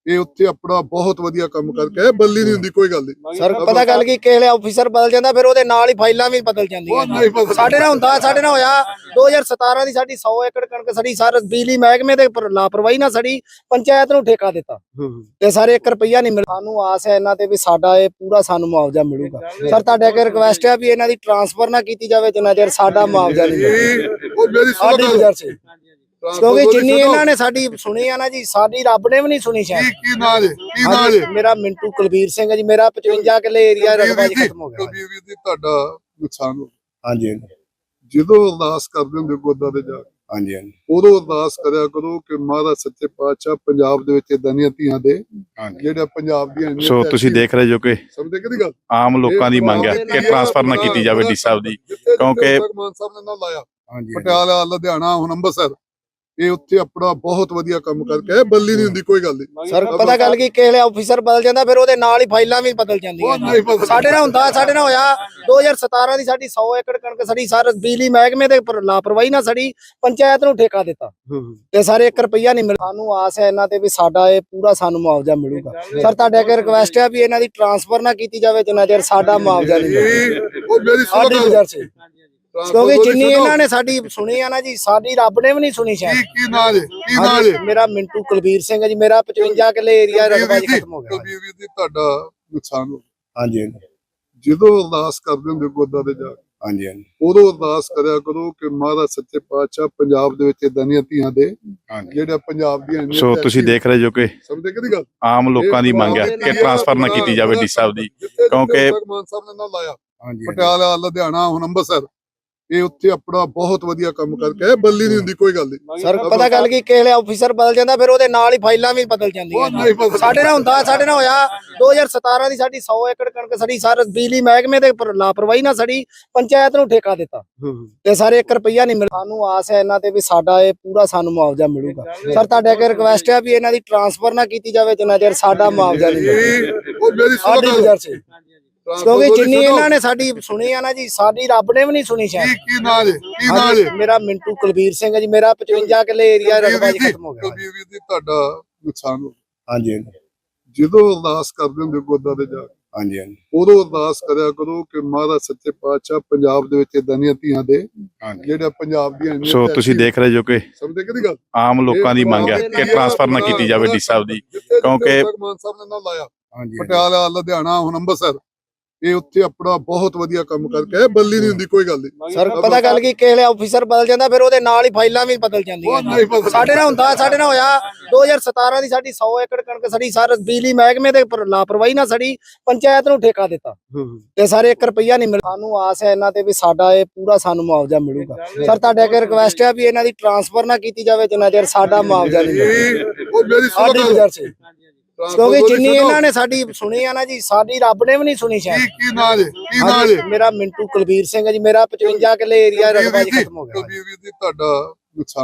ਇਹ ਉੱਥੇ ਆਪਣਾ ਬਹੁਤ ਵਧੀਆ ਕੰਮ ਕਰਕੇ ਬੱਲੀ ਨਹੀਂ ਹੁੰਦੀ ਕੋਈ ਗੱਲ ਨਹੀਂ। ਸਰ ਪਤਾ ਗੱਲ ਕੀ ਕਿਸੇ ਆਫੀਸਰ ਬਦਲ ਜਾਂਦਾ ਫਿਰ ਉਹਦੇ ਨਾਲ ਹੀ ਫਾਈਲਾਂ ਵੀ ਬਦਲ ਜਾਂਦੀਆਂ। ਸਾਡੇ ਨਾਲ ਹੁੰਦਾ ਸਾਡੇ ਨਾਲ ਹੋਇਆ। 2017 ਦੀ ਸਾਡੀ 100 ਏਕੜ ਕਣਕ ਸੜੀ ਸਰ ਬਿਜਲੀ ਮਹਿਕਮੇ ਦੇ ਪਰ ਲਾਪਰਵਾਹੀ ਨਾਲ ਸੜੀ ਪੰਚਾਇਤ ਨੂੰ ਠੇਕਾ ਦਿੱਤਾ। ਤੇ ਸਾਰੇ 1 ਰੁਪਈਆ ਨਹੀਂ ਮਿਲਿਆ। ਸਾਨੂੰ ਆਸ ਹੈ ਇਹਨਾਂ ਤੇ ਵੀ ਸਾਡਾ ਇਹ ਪੂਰਾ ਸਾਨੂੰ ਮੁਆਵਜ਼ਾ ਮਿਲੂਗਾ। ਸਰ ਤੁਹਾਡੇ ਅੱਗੇ ਰਿਕਵੈਸਟ ਹੈ ਵੀ ਇਹਨਾਂ ਦੀ ਟਰਾਂਸਫਰ ਨਾ ਕੀਤੀ ਜਾਵੇ ਜਿੰਨਾ ਚਿਰ ਸਾਡਾ ਮੁਆਵਜ਼ਾ ਨਹੀਂ ਉਹ ਮੇਰੀ ਗੁਜ਼ਾਰਿਸ਼ ਹੈ। ਕਿਉਂਕਿ ਜਿੰਨੀ ਇਹਨਾਂ ਨੇ ਸਾਡੀ ਸੁਣੀ ਆ ਨਾ ਜੀ ਸਾਡੀ ਰੱਬ ਨੇ ਵੀ ਨਹੀਂ ਸੁਣੀ ਕੀ ਸ਼ਾਇਦ। ਕੀ ਨਾਂ ਜੇ ਕੀ ਨਾਂ ਹਾਂਜੀ, ਜੇ ਮੇਰਾ ਮਿੰਟੂ ਕੁਲਬੀਰ ਸਿੰਘ ਹੈ ਜੀ ਮੇਰਾ 55 ਕਿੱਲੇ ਏਰੀਆ ਰਕਬਾ ਜੀ ਖਤਮ ਹੋ ਗਿਆ। ਕਬੀਰ ਜੀ ਤੁਹਾਡਾ ਨੁਕਸਾਨ ਹੋ ਗਿਆ। ਹਾਂਜੀ ਜਦੋਂ ਅਰਦਾਸ ਕਰਦੇ ਹੁੰਦੇ ਗੋਦਾ ਦੇ ਜਾ ਕੇ, ਹਾਂਜੀ ਹਾਂਜੀ। ਉਦੋਂ ਅਰਦਾਸ ਕਰਿਆ ਕਰੋ ਕਿ ਮਹਾਰਾਜ ਸੱਚੇ ਪਾਤਸ਼ਾਹ ਪੰਜਾਬ ਦੇ ਵਿੱਚ ਇਦਾਂ ਦੀਆਂ ਧੀਆਂ ਦੇ ਜਿਹੜਾ ਪੰਜਾਬ ਦੀਆਂ ਇੰਨੀਆਂ ਸੋ ਤੁਸੀਂ ਦੇਖ ਰਹੇ ਜੋ ਕਿ ਸਮਝਦੇ ਕਿਹਦੀ ਗੱਲ? ਆਮ ਲੋਕਾਂ ਦੀ ਮੰਗ ਹੈ ਕਿ ਟਰਾਂਸਫਰ ਨਾ ਕੀਤੀ ਜਾਵੇ ਡੀ ਸਾਹਿਬ ਦੀ ਕਿਉਂਕਿ- ਮਾਨ ਸਾਹਿਬ ਨੇ ਨਾ ਲਾਇਆ। ਹਾਂਜੀ। ਪਟਿਆਲਾ ਲੁਧਿਆਣਾ ਹੁਣ ਅੰਮ੍ਰਿਤਸਰ। ਇਹ ਉੱਥੇ ਆਪਣਾ ਬਹੁਤ ਵਧੀਆ ਕੰਮ ਕਰਕੇ ਬੱਲੀ ਨਹੀਂ ਹੁੰਦੀ ਕੋਈ ਗੱਲ ਨਹੀਂ। ਸਰ ਪਤਾ ਗੱਲ ਕੀ ਕਿਸੇ ਆਫੀਸਰ ਬਦਲ ਜਾਂਦਾ ਫਿਰ ਉਹਦੇ ਨਾਲ ਹੀ ਫਾਈਲਾਂ ਵੀ ਬਦਲ ਜਾਂਦੀਆਂ ਨਹੀਂ ਸਾਡੇ ਨਾਲ ਹੁੰਦਾ ਸਾਡੇ ਨਾਲ ਹੋਇਆ। 2017 ਦੀ ਸਾਡੀ 100 ਏਕੜ ਕਣਕ ਸੜੀ ਸਰ ਬਿਜਲੀ ਮਹਿਕਮੇ ਦੇ ਪਰ ਲਾਪਰਵਾਹੀ ਨਾਲ ਸੜੀ ਪੰਚਾਇਤ ਨੂੰ ਠੇਕਾ ਦਿੱਤਾ। ਤੇ ਸਾਰੇ 1 ਰੁਪਈਆ ਨਹੀਂ ਮਿਲਿਆ। ਸਾਨੂੰ ਆਸ ਹੈ ਇਹਨਾਂ ਤੇ ਵੀ ਸਾਡਾ ਇਹ ਪੂਰਾ ਸਾਨੂੰ ਮੁਆਵਜ਼ਾ ਮਿਲੂਗਾ। ਸਰ ਤੁਹਾਡੇ ਅੱਗੇ ਰਿਕਵੈਸਟ ਹੈ ਵੀ ਇਹਨਾਂ ਦੀ ਟਰਾਂਸਫਰ ਨਾ ਕੀਤੀ ਜਾਵੇ ਜਿੰਨਾ ਚਿਰ ਸਾਡਾ ਮੁਆਵਜ਼ਾ ਨਹੀਂ ਮਿਲਦਾ। ਇਹ ਉਹ ਮੇਰੀ ਸੁਣੋ ਸਾਡੀ ਗੱਲ। ਗੁਜ਼ਾਰਿਸ਼ ਹੈ। ਕਿਉਂਕਿ ਜਿੰਨੀ ਇਹਨਾਂ ਨੇ ਸਾਡੀ ਸੁਣੀ ਆ ਨਾ ਜੀ ਸਾਡੀ ਰੱਬ ਨੇ ਵੀ ਨਹੀਂ ਸੁਣੀ ਕੀ ਸ਼ਾਇਦ। ਕੀ ਨਾਂ ਜੇ? ਕੀ ਨਾਂ ਹਾਂਜੀ, ਜੇ? ਮੇਰਾ ਮਿੰਟੂ ਕੁਲਬੀਰ ਸਿੰਘ ਹੈ ਜੀ ਮੇਰਾ 55 ਕਿੱਲੇ ਏਰੀਆ ਰਕਬਾ ਜੀ ਖਤਮ ਹੋ ਗਿਆ। ਕਬੀਰ ਵੀਰ ਜੀ ਤੁਹਾਡਾ ਨੁਕਸਾਨ ਹੋ ਗਿਆ। ਹਾਂਜੀ ਜਦੋਂ ਅਰਦਾਸ ਕਰਦੇ ਹੁੰਦੇ ਗੋਦਾ ਦੇ ਜਾ ਕੇ, ਹਾਂਜੀ ਉਦੋਂ ਅਰਦਾਸ ਕਰਿਆ ਕਰੋ ਕਿ ਮਹਾਰਾਜ ਸੱਚੇ ਪਾਤਸ਼ਾਹ ਪੰਜਾਬ ਦੇ ਵਿੱਚ ਇਦਾਂ ਦੀਆਂ ਧੀਆਂ ਦੇ ਜਿਹੜਾ ਪੰਜਾਬ ਦੀਆਂ ਇੰਨੀਆਂ ਸੋ ਤੁਸੀਂ ਦੇਖ ਰਹੇ ਜੋ ਕਿ ਸਮਝਦੇ ਕਿਹਦੀ ਗੱਲ? ਆਮ ਲੋਕਾਂ ਦੀ ਮੰਗ ਹੈ ਕਿ ਟਰਾਂਸਫਰ ਨਾ ਕੀਤੀ ਜਾਵੇ ਡੀ ਸਾਹਿਬ ਦੀ ਕਿਉਂਕਿ- ਮਾਨ ਸਾਹਿਬ ਨੇ ਨਾ ਲਾਇਆ। ਹਾਂਜੀ। ਪਟਿਆਲਾ ਲੁਧਿਆਣਾ ਹੁਣ ਅੰਮ੍ਰਿਤਸਰ। ਇਹ ਉੱਥੇ ਆਪਣਾ ਬਹੁਤ ਵਧੀਆ ਕੰਮ ਕਰਕੇ ਆਏ ਬੱਲੀ ਨਹੀਂ ਹੁੰਦੀ ਕੋਈ ਗੱਲ ਨਹੀਂ। ਸਰ ਪਤਾ ਗੱਲ ਕੀ ਕਿਸੇ ਆਫੀਸਰ ਬਦਲ ਜਾਂਦਾ ਫਿਰ ਉਹਦੇ ਨਾਲ ਹੀ ਫਾਈਲਾਂ ਵੀ ਬਦਲ ਜਾਂਦੀਆਂ ਸਾਡੇ ਨਾਲ ਹੁੰਦਾ ਸਾਡੇ ਨਾਲ ਹੋਇਆ। 2017 ਦੀ ਸਾਡੀ 100 ਏਕੜ ਕਣਕ ਸੜੀ ਸਰ ਬਿਜਲੀ ਮਹਿਕਮੇ ਦੇ ਪਰ ਲਾਪਰਵਾਹੀ ਨਾਲ ਸੜੀ ਪੰਚਾਇਤ ਨੂੰ ਠੇਕਾ ਦਿੱਤਾ। ਤੇ ਸਾਰੇ 1 ਰੁਪਈਆ ਨਹੀਂ ਮਿਲਿਆ ਸਾਨੂੰ ਆਸ ਹੈ ਇਹਨਾਂ ਤੇ ਵੀ ਸਾਡਾ ਇਹ ਪੂਰਾ ਸਾਨੂੰ ਮੁਆਵਜ਼ਾ ਮਿਲੂਗਾ। ਸਰ ਤੁਹਾਡੇ ਅੱਗੇ ਰਿਕਵੈਸਟ ਹੈ ਵੀ ਇਹਨਾਂ ਦੀ ਟਰਾਂਸਫਰ ਨਾ ਕੀਤੀ ਜਾਵੇ ਜਿੰਨਾ ਚਿਰ ਸਾਡਾ ਮੁਆਵਜ਼ਾ ਨਹੀਂ ਮਿਲਦਾ ਉਹ ਮੇਰੀ ਸੁਣੋ ਗੱਲ। ਕਿਉਂਕਿ ਜਿੰਨੀ ਇਹਨਾਂ ਨੇ ਸਾਡੀ ਸੁਣੀ ਆ ਨਾ ਜੀ ਸਾਡੀ ਰੱਬ ਨੇ ਵੀ ਨਹੀਂ ਸੁਣੀ ਕੀ ਸ਼ਾਇਦ। ਕੀ ਨਾਂ ਜੇ? ਕੀ ਨਾਂ ਹਾਂਜੀ, ਜੇ? ਮੇਰਾ ਮਿੰਟੂ ਕੁਲਬੀਰ ਸਿੰਘ ਹੈ ਜੀ ਮੇਰਾ 55 ਕਿੱਲੇ ਏਰੀਆ ਰਕਬਾ ਜੀ ਖਤਮ ਹੋ ਗਿਆ। ਕਬੀਰ ਵੀਰ ਜੀ ਤੁਹਾਡਾ ਨੁਕਸਾਨ ਹੋ ਗਿਆ। ਹਾਂਜੀ ਜਦੋਂ ਅਰਦਾਸ ਕਰਦੇ ਹੁੰਦੇ ਗੋਦਾ ਦੇ ਜਾ ਕੇ, ਹਾਂਜੀ ਉਦੋਂ ਅਰਦਾਸ ਕਰਿਆ ਕਰੋ ਕਿ ਮਹਾਰਾਜ ਸੱਚੇ ਪਾਤਸ਼ਾਹ ਪੰਜਾਬ ਦੇ ਵਿੱਚ ਇਦਾਂ ਦੀਆਂ ਧੀਆਂ ਦੇ ਜਿਹੜਾ ਪੰਜਾਬ ਦੀਆਂ ਇੰਨੀਆਂ ਸੋ ਤੁਸੀਂ ਦੇਖ ਰਹੇ ਜੋ ਕਿ ਸਮਝਦੇ ਕਿਹਦੀ ਗੱਲ? ਆਮ ਲੋਕਾਂ ਦੀ ਮੰਗ ਹੈ ਕਿ ਟਰਾਂਸਫਰ ਨਾ ਕੀਤੀ ਜਾਵੇ ਡੀ ਸਾਹਿਬ ਦੀ ਕਿਉਂਕਿ- ਮਾਨ ਸਾਹਿਬ ਨੇ ਨਾ ਲਾਇਆ। ਪਟਿਆਲਾ ਲੁਧਿਆਣਾ ਹੁਣ ਅੰਮ੍ਰਿਤਸਰ। ਇਹ ਉੱਥੇ ਆਪਣਾ ਬਹੁਤ ਵਧੀਆ ਕੰਮ ਕਰਕੇ ਬੱਲੀ ਨਹੀਂ ਹੁੰਦੀ ਕੋਈ ਗੱਲ ਨਹੀਂ। ਸਰ ਪਤਾ ਗੱਲ ਕੀ ਕਿਸੇ ਆਫੀਸਰ ਬਦਲ ਜਾਂਦਾ ਫਿਰ ਉਹਦੇ ਨਾਲ ਹੀ ਫਾਈਲਾਂ ਵੀ ਬਦਲ ਉਹ ਜਾਂਦੀਆਂ ਨਹੀਂ ਸਾਡੇ ਨਾਲ ਹੁੰਦਾ ਸਾਡੇ ਨਾਲ ਹੋਇਆ। 2017 ਦੀ ਸਾਡੀ 100 ਏਕੜ ਕਣਕ ਸੜੀ ਸਰ ਬਿਜਲੀ ਮਹਿਕਮੇ ਦੇ ਪਰ ਲਾਪਰਵਾਹੀ ਨਾਲ ਸੜੀ ਪੰਚਾਇਤ ਨੂੰ ਠੇਕਾ ਦਿੱਤਾ। ਤੇ ਸਾਰੇ 1 ਰੁਪਈਆ ਨਹੀਂ ਮਿਲਿਆ ਸਾਨੂੰ ਆਸ ਹੈ ਇਹਨਾਂ ਤੇ ਵੀ ਸਾਡਾ ਇਹ ਪੂਰਾ ਸਾਨੂੰ ਮੁਆਵਜ਼ਾ ਮਿਲੂਗਾ। ਸਰ ਤੁਹਾਡੇ ਅੱਗੇ ਰਿਕਵੈਸਟ ਹੈ ਵੀ ਇਹਨਾਂ ਦੀ ਟਰਾਂਸਫਰ ਨਾ ਕੀਤੀ ਜਾਵੇ ਜਿੰਨਾ ਚਿਰ ਸਾਡਾ ਮੁਆਵਜ਼ਾ ਨਹੀਂ ਮਿਲਦਾ ਇਹ ਉਹ ਮੇਰੀ ਸੁਣੋ ਸਾਡੀ ਗੱਲ। ਗੁਜ਼ਾਰਿਸ਼ ਹੈ। ਕਿਉਂਕਿ ਜਿੰਨੀ ਇਹਨਾਂ ਨੇ ਸਾਡੀ ਸੁਣੀ ਆ ਨਾ ਜੀ ਸਾਡੀ ਰੱਬ ਨੇ ਵੀ ਨਹੀਂ ਸੁਣੀ ਕੀ ਸ਼ਾਇਦ। ਕੀ ਨਾਂ ਜੇ ਕੀ ਨਾਂ ਹਾਂਜੀ, ਮੇਰਾ ਮਿੰਟੂ ਕੁਲਬੀਰ ਸਿੰਘ ਹੈ ਜੀ ਮੇਰਾ 55 ਕਿੱਲੇ ਏਰੀਆ ਰਕਬਾ ਜੀ ਖਤਮ ਹੋ ਗਿਆ। ਵੀਰ ਜੀ ਤੁਹਾਡਾ ਨੁਕਸਾਨ